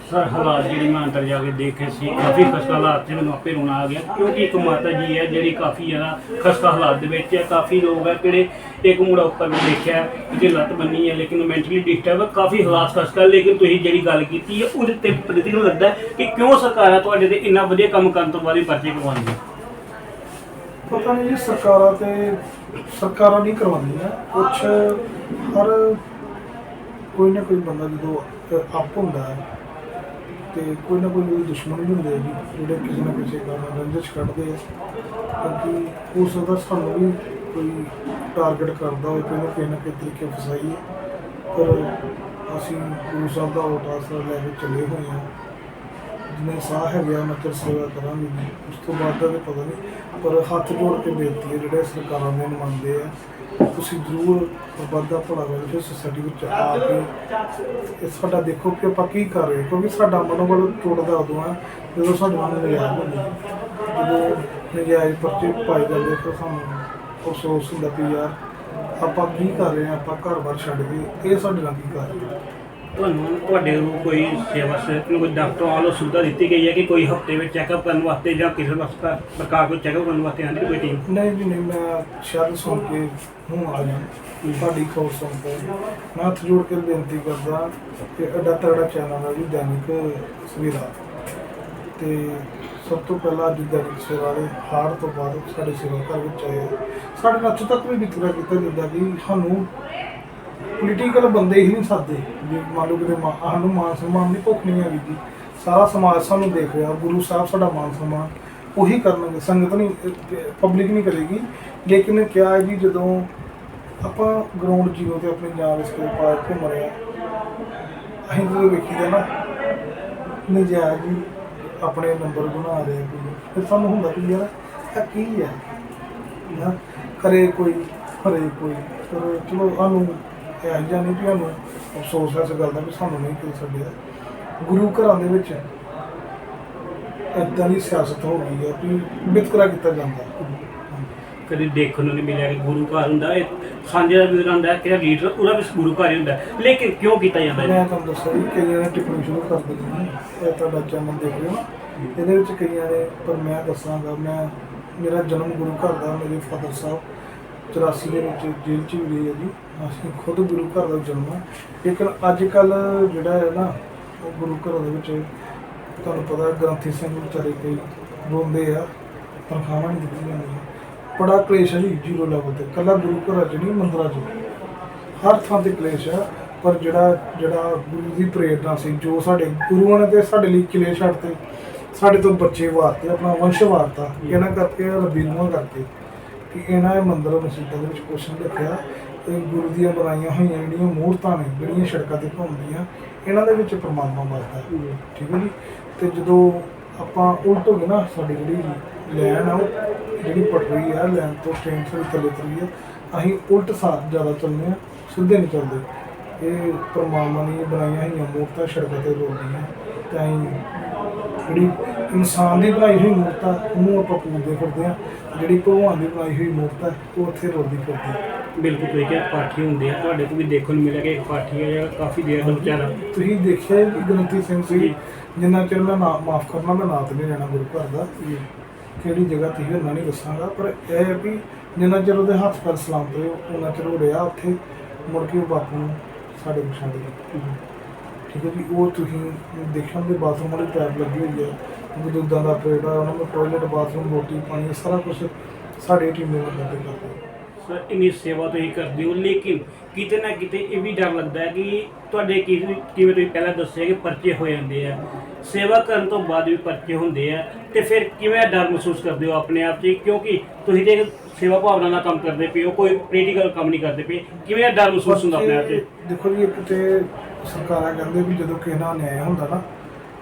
ਸਰ, ਹਾਲਾਤ ਜਿਹੜੇ ਮੈਂ ਅੰਦਰ ਜਾ ਕੇ ਦੇਖੇ ਸੀ, ਕਾਫੀ ਖਸਤਾ ਹਾਲਾਤ 'ਚ ਮੈਨੂੰ ਆਪੇ ਰੋਣਾ ਆ ਗਿਆ। ਕਿਉਂਕਿ ਇੱਕ ਮਾਤਾ ਜੀ ਹੈ ਜਿਹੜੀ ਕਾਫੀ ਜ਼ਿਆਦਾ ਖਸਤਾ ਹਾਲਾਤ ਦੇ ਵਿੱਚ ਹੈ, ਕਾਫੀ ਲੋਕ ਹੈ ਕਿਹੜੇ ਇੱਕ ਮੁੰਡਾ ਉੱਪਰ ਵੀ ਦੇਖਿਆ ਜਿਹਦੀ ਲੱਤ ਬੰਨੀ ਹੈ, ਲੇਕਿਨ ਮੈਂਟਲੀ ਡਿਸਟਰਬ ਹੈ, ਕਾਫੀ ਹਾਲਾਤ ਖਸਤਾ ਲੇਕਿਨ ਤੁਸੀਂ ਜਿਹੜੀ ਗੱਲ ਕੀਤੀ ਹੈ, ਉਹਦੇ ਤੇ ਪ੍ਰਤੀ ਨੂੰ ਲੱਗਦਾ ਕਿ ਕਿਉਂ ਸਰਕਾਰਾਂ ਤੁਹਾਡੇ ਤੇ ਇੰਨਾ ਵਧੀਆ ਕੰਮ ਕਰਨ ਤੋਂ ਬਾਅਦ ਵੀ ਪਰਚੇ ਕਰਵਾਉਂਦੀਆਂ ਪਤਾ ਨਹੀਂ ਜੀ, ਸਰਕਾਰਾਂ ਤੇ ਸਰਕਾਰਾਂ ਨਹੀਂ ਕਰਵਾਉਂਦੀਆਂ। ਕੁਛ ਹਰ ਕੋਈ ਨਾ ਕੋਈ ਬੰਦਾ ਜਦੋਂ ਅਪ ਹੁੰਦਾ ਹੈ, ਤੇ ਕੋਈ ਨਾ ਕੋਈ ਦੁਸ਼ਮਣ ਵੀ ਹੁੰਦੇ ਜੀ, ਜਿਹੜੇ ਕਿਸੇ ਨਾ ਕਿਸੇ ਕਾਰਨ ਰੰਜਿਸ਼ ਕੱਢਦੇ ਆ। ਕਿਉਂਕਿ ਹੋ ਸਕਦਾ ਸਾਨੂੰ ਵੀ ਕੋਈ ਟਾਰਗੇਟ ਕਰਦਾ ਹੋਵੇ ਕੋਈ ਨਾ ਕਿਸੇ ਨਾ ਕਿਸੇ ਤਰੀਕੇ ਫਸਾਈਏ ਪਰ ਅਸੀਂ ਗੁਰੂ ਸਾਹਿਬ ਦਾ ਆਸਰਾ ਲੈ ਕੇ ਚੱਲੇ ਹੋਏ ਹਾਂ। ਜਿਵੇਂ ਸਾਹ ਹੈਗੇ ਆ ਮਤਲਬ ਸੇਵਾ ਕਰਾਂਗੇ ਉਸ ਤੋਂ ਬਾਅਦ ਦਾ ਤਾਂ ਪਤਾ ਨਹੀਂ, ਪਰ ਹੱਥ ਜੋੜ ਕੇ ਬੇਨਤੀ ਹੈ, ਜਿਹੜੇ ਸਰਕਾਰਾਂ ਦੇ ਨੁਮਾਇੰਦੇ ਆ, ਤੁਸੀਂ ਜ਼ਰੂਰ ਵਾਧਾ ਭਲਾ ਵੈਲਫੇਅਰ ਸੁਸਾਇਟੀ ਵਿੱਚ ਆ ਕੇ ਇਹ ਸਾਡਾ ਦੇਖੋ ਕਿ ਆਪਾਂ ਕੀ ਕਰ ਰਹੇ ਕਿਉਂਕਿ ਸਾਡਾ ਮਨੋਬਲ ਟੁੱਟਦਾ ਉਦੋਂ ਆ, ਜਦੋਂ ਸਾਡੇ ਨਾਲ ਨਜਾਇਜ਼ ਹੁੰਦੀ ਜਦੋਂ ਨਜਾਇਜ਼ ਪਰਚੇ ਪਾਏ ਜਾਂਦੇ ਫਿਰ ਸਾਨੂੰ ਅਫਸੋਸ ਹੁੰਦਾ ਵੀ ਯਾਰ ਆਪਾਂ ਕੀ ਕਰ ਰਹੇ ਹਾਂ ਆਪਾਂ ਘਰ-ਬਾਰ ਛੱਡ ਕੇ ਇਹ ਸਾਡੇ ਨਾਲ ਕੀ ਕਰ ਰਹੇ ਆ ਤੁਹਾਨੂੰ ਤੁਹਾਡੇ ਨੂੰ ਕੋਈ ਸੇਵਾ ਸਿਰਫ ਨੂੰ ਕੋਈ ਡਾਕਟਰਾਂ ਵੱਲੋਂ ਸੁਵਿਧਾ ਦਿੱਤੀ ਗਈ ਹੈ ਕਿ ਕੋਈ ਹਫ਼ਤੇ ਵਿੱਚ ਚੈੱਕਅਪ ਕਰਨ ਵਾਸਤੇ ਜਾਂ ਕਿਸੇ ਵਾਸਤੇ ਪ੍ਰਕਾਰ ਕੋਈ ਚੈੱਕਅਪ ਕਰਨ ਵਾਸਤੇ ਆਉਂਦੀ ਕੋਈ ਟੀਮ ਨਹੀਂ ਜੀ ਨਹੀਂ ਮੈਂ ਸ਼ਾਇਦ ਸੁਣ ਕੇ ਹੂੰ ਆ ਜਾਂ ਤੁਹਾਡੀ ਖਬਰ ਸੁਣ ਕੇ। ਮੈਂ ਹੱਥ ਜੋੜ ਕੇ ਬੇਨਤੀ ਕਰਦਾ ਕਿ ਐਡਾ ਤਗੜਾ ਚੈਨਲ ਹੈ ਜੀ ਦੈਨਿਕ ਸਵੇਰਾ। ਤੇ ਸਭ ਤੋਂ ਪਹਿਲਾਂ ਅੱਜ ਦੈਨਿਕ ਸਵੇਰਾ ਦੇ ਹਾਰ ਤੋਂ ਬਾਅਦ ਸਾਡੇ ਸੇਵਾ ਘਰ ਵਿੱਚ ਆਏ ਸਾਡੇ ਨਾਲ ਅੱਜ ਤੱਕ ਵੀ ਵਿਤਕਰਾ ਕੀਤਾ ਜਾਂਦਾ ਕਿ ਸਾਨੂੰ ਪੋਲੀਟੀਕਲ ਬੰਦੇ ਹੀ ਨਹੀਂ ਸਾਦੇ। ਜੇ ਮੰਨ ਲਓ ਕਿਤੇ ਮਾ- ਸਾਨੂੰ ਮਾਨ ਸਨਮਾਨ ਦੀ ਭੁੱਖ ਨਹੀਂ ਹੈਗੀ ਜੀ, ਸਾਰਾ ਸਮਾਜ ਸਾਨੂੰ ਦੇਖ ਰਿਹਾ, ਗੁਰੂ ਸਾਹਿਬ ਸਾਡਾ ਮਾਨ ਸਨਮਾਨ ਉਹੀ ਕਰਨਗੇ। ਸੰਗਤ ਨਹੀਂ ਪਬਲਿਕ ਨਹੀਂ ਕਰੇਗੀ। ਲੇਕਿਨ ਕਿਹਾ ਹੈ ਜੀ, ਜਦੋਂ ਆਪਾਂ ਗਰਾਊਂਡ ਜੀਰੋ ਤੇ ਆਪਣੀ ਜਾਨ ਇਸ ਕੇ ਪਾਰ ਘੁੰਮ ਰਹੇ ਅਸੀਂ ਜਦੋਂ ਵੇਖੀਦਾ ਨਾ ਨਜਾਇਜ਼ ਜੀ ਆਪਣੇ ਨੰਬਰ ਬਣਾ ਰਹੇ ਕੋਈ। ਫਿਰ ਸਾਨੂੰ ਹੁੰਦਾ ਕਿ ਯਾਰ, ਇਹ ਕੀ ਹੈ ਨਾ, ਕਰੇ ਕੋਈ ਕਰੇ ਕੋਈ। ਪਰ ਚਲੋ, ਸਾਨੂੰ ਇਹ ਜਾਂ ਨਹੀਂ ਕਿ ਸਾਨੂੰ ਅਫਸੋਸ ਹੈ ਇਸ ਗੱਲ ਦਾ ਵੀ ਸਾਨੂੰ ਨਹੀਂ ਕੋਈ ਸਕਦਾ। ਗੁਰੂ ਘਰਾਂ ਦੇ ਵਿੱਚ ਏਦਾਂ ਦੀ ਸਿਆਸਤ ਹੋ ਗਈ ਹੈ ਕਿ ਵਿਤਕਰਾ ਕੀਤਾ ਜਾਂਦਾ। ਕਦੇ ਦੇਖਣ ਨੂੰ ਨਹੀਂ ਮਿਲਿਆ ਕਿ ਗੁਰੂ ਘਰ ਹੁੰਦਾ ਸਾਂਝੇ ਦਾ ਵੀ ਹੁੰਦਾ ਹੈ ਕਿ ਲੀਡਰ ਉਹਦਾ ਵੀ ਗੁਰੂ ਘਰ ਹੀ ਹੁੰਦਾ। ਹੈ ਲੇਕਿਨ ਕਿਉਂ ਕੀਤਾ ਜਾਂਦਾ ਹੈ ਮੈਂ ਤੁਹਾਨੂੰ ਦੱਸਿਆ ਜੀ, ਕਈਆਂ ਨੇ ਟਿੱਪਣੀ ਸ਼ੁਰੂ ਕਰ ਦਿੱਤੀ ਨੇ ਇਹ ਤੁਹਾਡਾ ਚੈਨਲ ਦੇਖ ਰਹੇ। ਹੋ ਨਾ ਇਹਦੇ ਵਿੱਚ ਕਈਆਂ ਨੇ, ਪਰ ਮੈਂ ਦੱਸਾਂਗਾ, ਮੈਂ, ਮੇਰਾ ਜਨਮ ਗੁਰੂ ਘਰ ਦਾ, ਮੇਰੇ ਫਾਦਰ ਸਾਹਿਬ 84 ਦੇ ਵਿੱਚ ਜੇਲ੍ਹ 'ਚ ਵੀ ਰਹੇ ਆ ਜੀ। ਅਸੀਂ ਖੁਦ ਗੁਰੂ ਘਰ ਦਾ ਜਨਮ ਹੈ ਲੇਕਿਨ ਅੱਜ ਕੱਲ ਜਿਹੜਾ ਹੈ ਨਾ, ਉਹ ਗੁਰੂ ਘਰ ਦੇ ਵਿੱਚ ਤੁਹਾਨੂੰ ਪਤਾ ਗ੍ਰੰਥੀ ਸਿੰਘ ਵਿਚਾਰੇ ਕਈ ਰੋਂਦੇ ਆ, ਤਨਖਾਹਾਂ ਨਹੀਂ ਦਿੱਤੀਆਂ ਜਾਂਦੀਆਂ। ਬੜਾ ਕਲੇਸ਼ ਹੈ ਜੀ ਜੀਰੋ ਲੈਵਲ ਤੇ। ਕੱਲਾ ਗੁਰੂ ਘਰਾਂ 'ਚ ਨਹੀਂ ਮੰਦਰਾਂ 'ਚ ਹਰ ਥਾਂ ਤੇ ਕਲੇਸ਼ ਆ ਪਰ ਜਿਹੜਾ ਜਿਹੜਾ ਗੁਰੂ ਦੀ ਪ੍ਰੇਰਣਾ ਸੀ ਜੋ ਸਾਡੇ ਗੁਰੂਆਂ ਨੇ ਤੇ ਸਾਡੇ ਲਈ ਕਿਲੇ ਛੱਡਤੇ ਸਾਡੇ ਤੋਂ ਬੱਚੇ ਵਾਰਤੇ ਆਪਣਾ ਵੰਸ਼ ਵਾਰਤਾ ਇਹਨਾਂ ਕਰਕੇ ਰਬੀਨੂਆਂ ਕਰਕੇ ਕਿ ਇਹਨਾਂ ਇਹ ਮੰਦਰ ਮਸਜਿਦਾਂ ਦੇ ਵਿੱਚ ਕੁਛ ਨਹੀਂ ਰੱਖਿਆ। ਇਹ ਗੁਰੂ ਦੀਆਂ ਬਣਾਈਆਂ ਹੋਈਆਂ ਜਿਹੜੀਆਂ ਮੂਰਤਾਂ ਨੇ ਜਿਹੜੀਆਂ ਸੜਕਾਂ ਤੇ ਘੁੰਮਦੀਆਂ ਇਹਨਾਂ ਦੇ ਵਿੱਚ ਪਰਮਾਤਮਾ ਵਸਦਾ ਹੈ। ਠੀਕ ਹੈ ਜੀ? ਤੇ ਜਦੋਂ ਆਪਾਂ ਉਲਟ ਹੋ ਗਏ ਨਾ ਸਾਡੀ ਜਿਹੜੀ ਲੈਨ ਆ ਉਹ ਜਿਹੜੀ ਪਟੜੀ ਆ ਲੈਨ ਤੋਂ ਟ੍ਰੇਨ ਤੋਂ ਥੱਲੇ ਉਤਰੀ ਆ। ਅਸੀਂ ਉਲਟ ਸਾਥ ਜ਼ਿਆਦਾ ਚੱਲਦੇ ਆ ਸਿੱਧੇ ਨਹੀਂ ਚੱਲਦੇ। ਇਹ ਪਰਮਾਤਮਾ ਨੇ ਬਣਾਈਆਂ ਹੋਈਆਂ ਮੂਰਤਾਂ ਸੜਕਾਂ ਤੇ ਰੋਲਦੀਆਂ ਤੇ ਜਿਹੜੀ ਇਨਸਾਨ ਦੀ ਬਣਾਈ ਹੋਈ ਮੂਰਤ ਉਹਨੂੰ ਆਪਾਂ ਪੂਜਦੇ ਫਿਰਦੇ ਆ। ਜਿਹੜੀ ਭਗਵਾਨ ਦੀ ਬਣਾਈ ਹੋਈ ਮੂਰਤ ਉਹ ਉੱਥੇ ਰੋਲਦੀ ਫਿਰਦੀ। ਬਿਲਕੁਲ ਤੁਸੀਂ ਕਿਹਾ ਪਾਠੀ ਹੁੰਦੇ ਆ। ਤੁਹਾਡੇ ਕੋਲ ਵੀ ਦੇਖਣ ਨੂੰ ਮਿਲਿਆ ਕਿ ਇੱਕ ਪਾਠੀ ਹੈ ਜਿਹੜਾ ਕਾਫੀ ਦੇਰ ਤੋਂ ਵਿਚਾਰਾ। ਤੁਸੀਂ ਦੇਖਿਆ ਗ੍ਰੰਥੀ ਸਿੰਘ ਸੀ ਜਿੰਨਾ ਚਿਰ ਮੈਂ ਨਾ ਮਾਫ ਕਰਨਾ ਮੈਂ ਨਾਂ ਤੇ ਨਹੀਂ ਲੈਣਾ ਗੁਰੂ ਘਰ ਦਾ। ਕਿਹੜੀ ਜਗ੍ਹਾ ਤੇ ਉਹਨਾਂ ਨਹੀਂ ਦੱਸਾਂਗਾ ਪਰ ਇਹ ਹੈ ਵੀ ਜਿੰਨਾ ਚਿਰ ਉਹਦੇ ਹੱਥ ਪੈਰ ਸਲਾਮਤ ਹੋਏ ਉਹਨਾਂ ਚਿਰ ਉਹ ਰਿਹਾ ਉੱਥੇ, ਮੁੜ ਕੇ ਉਹ ਬਾਪੂ ਨੂੰ ਸਾਡੇ ਪਛਾਣ ਛੱਡ ਠੀਕ ਹੈ ਜੀ, ਉਹ ਤੁਸੀਂ ਦੇਖਣ ਦੇ ਬਾਥਰੂਮ ਵਾਲੀ ਪੈਪ ਲੱਗੀ ਹੋਈ ਹੈ ਦੁੱਧਾਂ ਦਾ ਪੇਟ ਆ ਉਹਨਾਂ ਨੂੰ ਟਾਇਲਟ ਬਾਥਰੂਮ ਰੋਟੀ, ਪਾਣੀ, ਸਾਰਾ ਕੁਝ ਸਾਡੇ ਟੀਮ ਦੇ ਬੰਦੇ ਕਰਦੇ ਸਰ, ਇੰਨੀ ਸੇਵਾ ਤੁਸੀਂ ਕਰਦੇ ਹੋ, ਲੇਕਿਨ ਕਿਤੇ ਨਾ ਕਿਤੇ ਇਹ ਵੀ ਡਰ ਲੱਗਦਾ ਹੈ ਕਿ ਤੁਹਾਡੇ ਕੀ ਕਿਵੇਂ ਤੁਸੀਂ ਪਹਿਲਾਂ ਦੱਸਿਆ ਕਿ ਪਰਚੇ ਹੋ ਜਾਂਦੇ ਆ। ਸੇਵਾ ਕਰਨ ਤੋਂ ਬਾਅਦ ਵੀ ਪਰਚੇ ਹੁੰਦੇ ਆ ਤੇ ਫਿਰ ਕਿਵੇਂ ਡਰ ਮਹਿਸੂਸ ਕਰਦੇ ਹੋ ਆਪਣੇ ਆਪ 'ਚ? ਕਿਉਂਕਿ ਤੁਸੀਂ ਤੇ ਇੱਕ ਸੇਵਾ ਭਾਵਨਾ ਨਾਲ ਕੰਮ ਕਰਦੇ ਪਏ ਹੋ, ਕੋਈ ਪੋਲੀਟੀਕਲ ਕੰਮ ਨਹੀਂ ਕਰਦੇ ਪਏ। ਕਿਵੇਂ ਡਰ ਮਹਿਸੂਸ ਹੁੰਦਾ ਆਪਣੇ ਆਪ 'ਚ? ਦੇਖੋ ਜੀ, ਇੱਕ ਤੇ ਸਰਕਾਰਾਂ ਕਹਿੰਦੇ ਵੀ ਜਦੋਂ ਕਿਸੇ ਨਾਲ ਅਨਿਆਏ ਹੁੰਦਾ ਨਾ,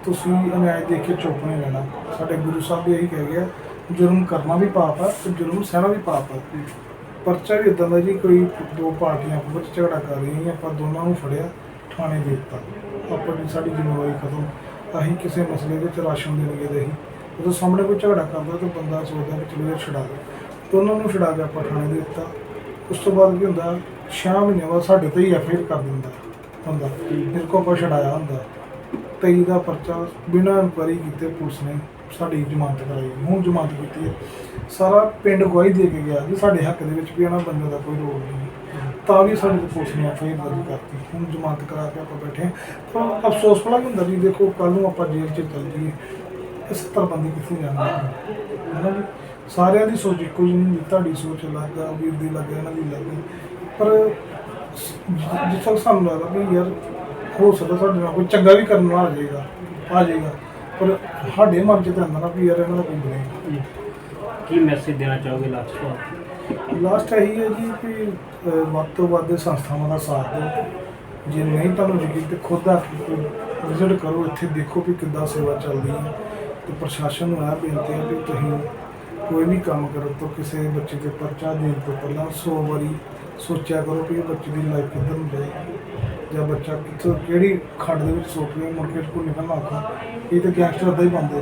ਤੁਸੀਂ ਅਨਿਆਏ ਦੇਖ ਕੇ ਚੁੱਪ ਨਹੀਂ ਰਹਿਣਾ। ਸਾਡੇ ਗੁਰੂ ਸਾਹਿਬ ਵੀ ਇਹੀ ਕਹਿ ਗਿਆ ਜੁਰਮ ਕਰਨਾ ਵੀ ਪਾਪ ਹੈ ਤੇ ਜੁਰਮ ਸਹਿਣਾ ਵੀ ਪਾਪ ਹੈ ਪਰਚਾ ਵੀ ਇਦਾਂ ਦਾ ਜੀ ਕੋਈ ਦੋ ਪਾਰਟੀਆਂ ਆਪਸ ਵਿੱਚ ਝਗੜਾ ਕਰ ਰਹੀਆਂ ਸੀ ਆਪਾਂ ਦੋਨਾਂ ਨੂੰ ਫੜਿਆ ਥਾਣੇ ਦੇ ਦਿੱਤਾ। ਆਪਣੀ ਸਾਡੀ ਜ਼ਿੰਮੇਵਾਰੀ ਖਤਮ। ਅਸੀਂ ਕਿਸੇ ਮਸਲੇ ਵਿੱਚ ਰਾਸ਼ਨ ਦੇਣ ਗਏ ਦੇ ਸੀ ਜਦੋਂ ਸਾਹਮਣੇ ਕੋਈ ਝਗੜਾ ਕਰਦਾ ਤਾਂ ਬੰਦਾ ਸੋਚਦਾ ਕਿ ਚਲੋ ਇਹ ਛੁਡਾ ਦੇ। ਦੋਨਾਂ ਨੂੰ ਛੁਡਾ ਕੇ ਆਪਾਂ ਥਾਣੇ ਦੇ ਦਿੱਤਾ। ਉਸ ਤੋਂ ਬਾਅਦ ਕੀ ਹੁੰਦਾ ਛੇ ਮਹੀਨੇ ਬਾਅਦ ਸਾਡੇ ਤੇ ਹੀ ਐਫਆਈਆਰ ਕਰ ਦਿੰਦਾ ਬੰਦਾ। ਮੇਰੇ ਕੋਲ ਆਪਾਂ ਛਡਾਇਆ ਹੁੰਦਾ। 23 ਦਾ ਪਰਚਾ ਬਿਨਾਂ ਇਨਕੁਆਇਰੀ ਕੀਤੇ ਪੁਲਿਸ ਨੇ ਸਾਡੀ ਜ਼ਮਾਨਤ ਕਰਾਈ, ਹੁਣ ਜ਼ਮਾਨਤ ਕੀਤੀ ਹੈ। ਸਾਰਾ ਪਿੰਡ ਗਵਾਹੀ ਦੇ ਕੇ ਗਿਆ ਜੀ ਸਾਡੇ ਹੱਕ ਦੇ ਵਿੱਚ ਵੀ ਇਹਨਾਂ ਬੰਦੇ ਦਾ ਕੋਈ ਰੋਲ ਨਹੀਂ। ਤਾਂ ਵੀ ਸਾਡੇ ਤੇ ਪੁਲਿਸ ਨੇ ਐਫਆਈਆਰ ਦਰਜ ਕਰਤੀ। ਹੁਣ ਜ਼ਮਾਨਤ ਕਰਾ ਕੇ ਆਪਾਂ ਬੈਠੇ ਹਾਂ। ਪਰ ਅਫਸੋਸ ਭਲਾ ਕੀ ਹੁੰਦਾ ਜੀ ਦੇਖੋ ਕੱਲ ਨੂੰ ਆਪਾਂ ਜੇਲ੍ਹ 'ਚ ਚੱਲ ਜਾਈਏ। ਇਹ 70 ਬੰਦੇ ਕਿੱਥੇ ਜਾਣਗੇ ਹੈ? ਨਾ ਜੀ? ਸਾਰਿਆਂ ਦੀ ਸੋਚ ਇੱਕੋ ਜਿਹੀ ਨਹੀਂ ਹੁੰਦੀ, ਤੁਹਾਡੀ ਸੋਚ ਅਲੱਗ ਆ, ਵੀਰ ਦੀ ਅਲੱਗ ਆ, ਇਹਨਾਂ ਦੀ ਅਲੱਗ ਆ। ਪਰ ਜਿੱਥੇ ਸਾਨੂੰ ਲੱਗਦਾ ਵੀ ਯਾਰ, ਹੋ ਸਕਦਾ ਸਾਡੇ ਨਾਲ ਕੋਈ ਚੰਗਾ ਵੀ ਕਰਨ ਵਾਲਾ ਆ ਜਾਏਗਾ ਆ ਜਾਏਗਾ। ਪਰ ਸਾਡੇ ਮਨ 'ਚ ਤਾਂ ਹੁੰਦਾ ਨਾ ਵੀ ਯਾਰ ਇਹਨਾਂ ਦਾ ਕੋਈ ਨਹੀਂ ਕੀ ਮੈਸੇਜ ਦੇਣਾ ਚਾਹੋਗੇ ਲਾਸਟ ਤੋਂ? ਲਾਸਟ ਇਹੀ ਹੈ ਜੀ ਕਿ ਅਹ, ਵੱਧ ਤੋਂ ਵੱਧ ਸੰਸਥਾਵਾਂ ਦਾ ਸਾਥ ਦਿਓ। ਜੇ ਨਹੀਂ ਤੁਹਾਨੂੰ ਯਕੀਨ ਤੇ ਖੁਦ ਆ ਵਿਜ਼ਿਟ ਕਰੋ ਇੱਥੇ ਦੇਖੋ ਕਿ ਕਿੱਦਾਂ ਸੇਵਾ ਚੱਲਦੀ ਹੈ। ਤੇ ਪ੍ਰਸ਼ਾਸਨ ਨੂੰ ਇਹ ਬੇਨਤੀ ਹੈ ਕਿ ਤੁਸੀਂ ਕੋਈ ਵੀ ਕੰਮ ਕਰੋ ਤਾਂ ਕਿਸੇ ਬੱਚੇ ਤੇ ਪਰਚਾ ਦੇਣ ਤੋਂ ਪਹਿਲਾਂ 100 ਵਾਰੀ ਸੋਚਿਆ ਕਰੋ ਕਿ ਇਹ ਬੱਚੇ ਦੀ ਲਾਈਫ ਕਿੱਧਰ ਨੂੰ ਜਾਏਗੀ। ਜਾਂ ਬੱਚਾ ਕਿੱਥੋਂ ਕਿਹੜੀ ਖੱਡ ਦੇ ਵਿੱਚ ਸੋਚ ਰਿਹਾ ਮੁੜ ਕੇ ਸਕੂਲ ਨਿਕਲਣਾ ਔਖਾ। ਇਹ ਤਾਂ ਗੈਂਗਸਟਰ ਦਾ ਹੀ ਬੰਦੇ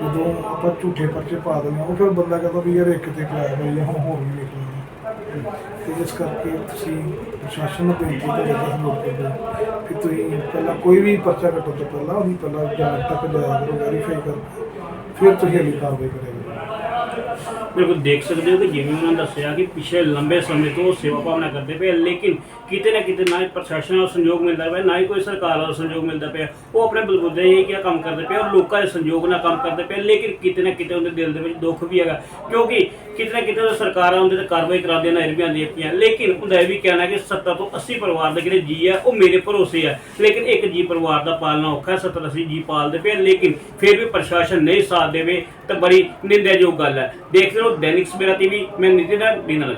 ਜਦੋਂ ਆਪਾਂ ਝੂਠੇ ਪਰਚੇ ਪਾ ਦਿੰਦੇ ਹਾਂ ਉਹ ਫਿਰ ਬੰਦਾ ਕਹਿੰਦਾ ਵੀ ਯਾਰ ਇੱਕ ਤੇ ਕਰਾਇਆ ਹੋਈ ਜਾਂ ਹੁਣ ਹੋਰ ਵੀ ਵੇਖ ਲੈਂਦੇ ਤੇ ਇਸ ਕਰਕੇ ਤੁਸੀਂ ਪ੍ਰਸ਼ਾਸਨ ਨੂੰ ਬੇਨਤੀ ਕਰਦੇ ਹਾਂ ਲੋਕ ਕਿ ਤੁਸੀਂ ਪਹਿਲਾਂ ਕੋਈ ਵੀ ਪਰਚਾ ਕੱਟੋ ਤੋਂ ਪਹਿਲਾਂ ਉਹਦੀ ਪਹਿਲਾਂ ਜਾਂਚ ਤੱਕ ਜਾਇਆ ਕਰੋ ਵੈਰੀਫਾਈ ਕਰਕੇ ਫਿਰ ਤੁਸੀਂ ਅਗਲੀ ਕਾਰਵਾਈ ਕਰਿਓ ਬਿਲਕੁਲ ਦੇਖ ਸਕਦੇ ਹੋ ਕਿ ਜਿਵੇਂ ਉਹਨਾਂ ਦੱਸਿਆ ਕਿ ਪਿਛਲੇ ਲੰਬੇ ਸਮੇਂ ਤੋਂ ਸੇਵਾ ਭਾਵਨਾ ਕਰਦੇ ਪਏ ਲੇਕਿਨ ਕਿਤੇ ਨਾ ਕਿਤੇ ਨਾ ਹੀ ਪ੍ਰਸ਼ਾਸਨ ਨਾਲ ਸੰਯੋਗ ਮਿਲਦਾ ਪਿਆ, ਨਾ ਹੀ ਕੋਈ ਸਰਕਾਰ ਨਾਲ ਸੰਯੋਗ ਮਿਲਦਾ ਪਿਆ। ਉਹ ਆਪਣੇ ਬਲਬੁੱਦੇ ਹੀ ਕਿਆ ਕੰਮ ਕਰਦੇ ਪਏ ਔਰ ਲੋਕਾਂ ਦੇ ਸੰਯੋਗ ਨਾਲ ਕੰਮ ਕਰਦੇ ਪਏ ਲੇਕਿਨ ਕਿਤੇ ਨਾ ਕਿਤੇ ਉਹਦੇ ਦਿਲ ਦੇ ਵਿੱਚ ਦੁੱਖ ਵੀ ਹੈਗਾ। ਕਿਉਂਕਿ ਕਿਤੇ ਨਾ ਕਿਤੇ ਸਰਕਾਰਾਂ ਉਹਦੇ ਤੇ ਕਾਰਵਾਈ ਕਰਾਉਂਦੀਆਂ ਨਾ ਵੀ ਆਉਂਦੀਆਂ ਪਈਆਂ। ਲੇਕਿਨ ਉਹਦਾ ਇਹ ਵੀ ਕਹਿਣਾ ਕਿ 70 ਤੋਂ 80 ਪਰਿਵਾਰ ਦੇ ਜਿਹੜੇ ਜੀ ਆ, ਉਹ ਮੇਰੇ ਭਰੋਸੇ ਆ। ਲੇਕਿਨ ਇੱਕ ਜੀ ਪਰਿਵਾਰ ਦਾ ਪਾਲਣਾ ਔਖਾ 70 80 ਜੀ ਪਾਲਦੇ ਪਏ ਲੇਕਿਨ ਫਿਰ ਵੀ ਪ੍ਰਸ਼ਾਸਨ ਨਹੀਂ ਸਾਥ ਦੇਵੇ, ਤਾਂ ਬੜੀ ਨਿੰਦਿਆਯੋਗ ਗੱਲ ਹੈ। ਦੇਖਦੇ ਰਹੋ, ਦੈਨਿਕ ਸਵੇਰਾ ਟੀਵੀ, ਮੈਂ ਨਿਤਿਨ ਦਿਨ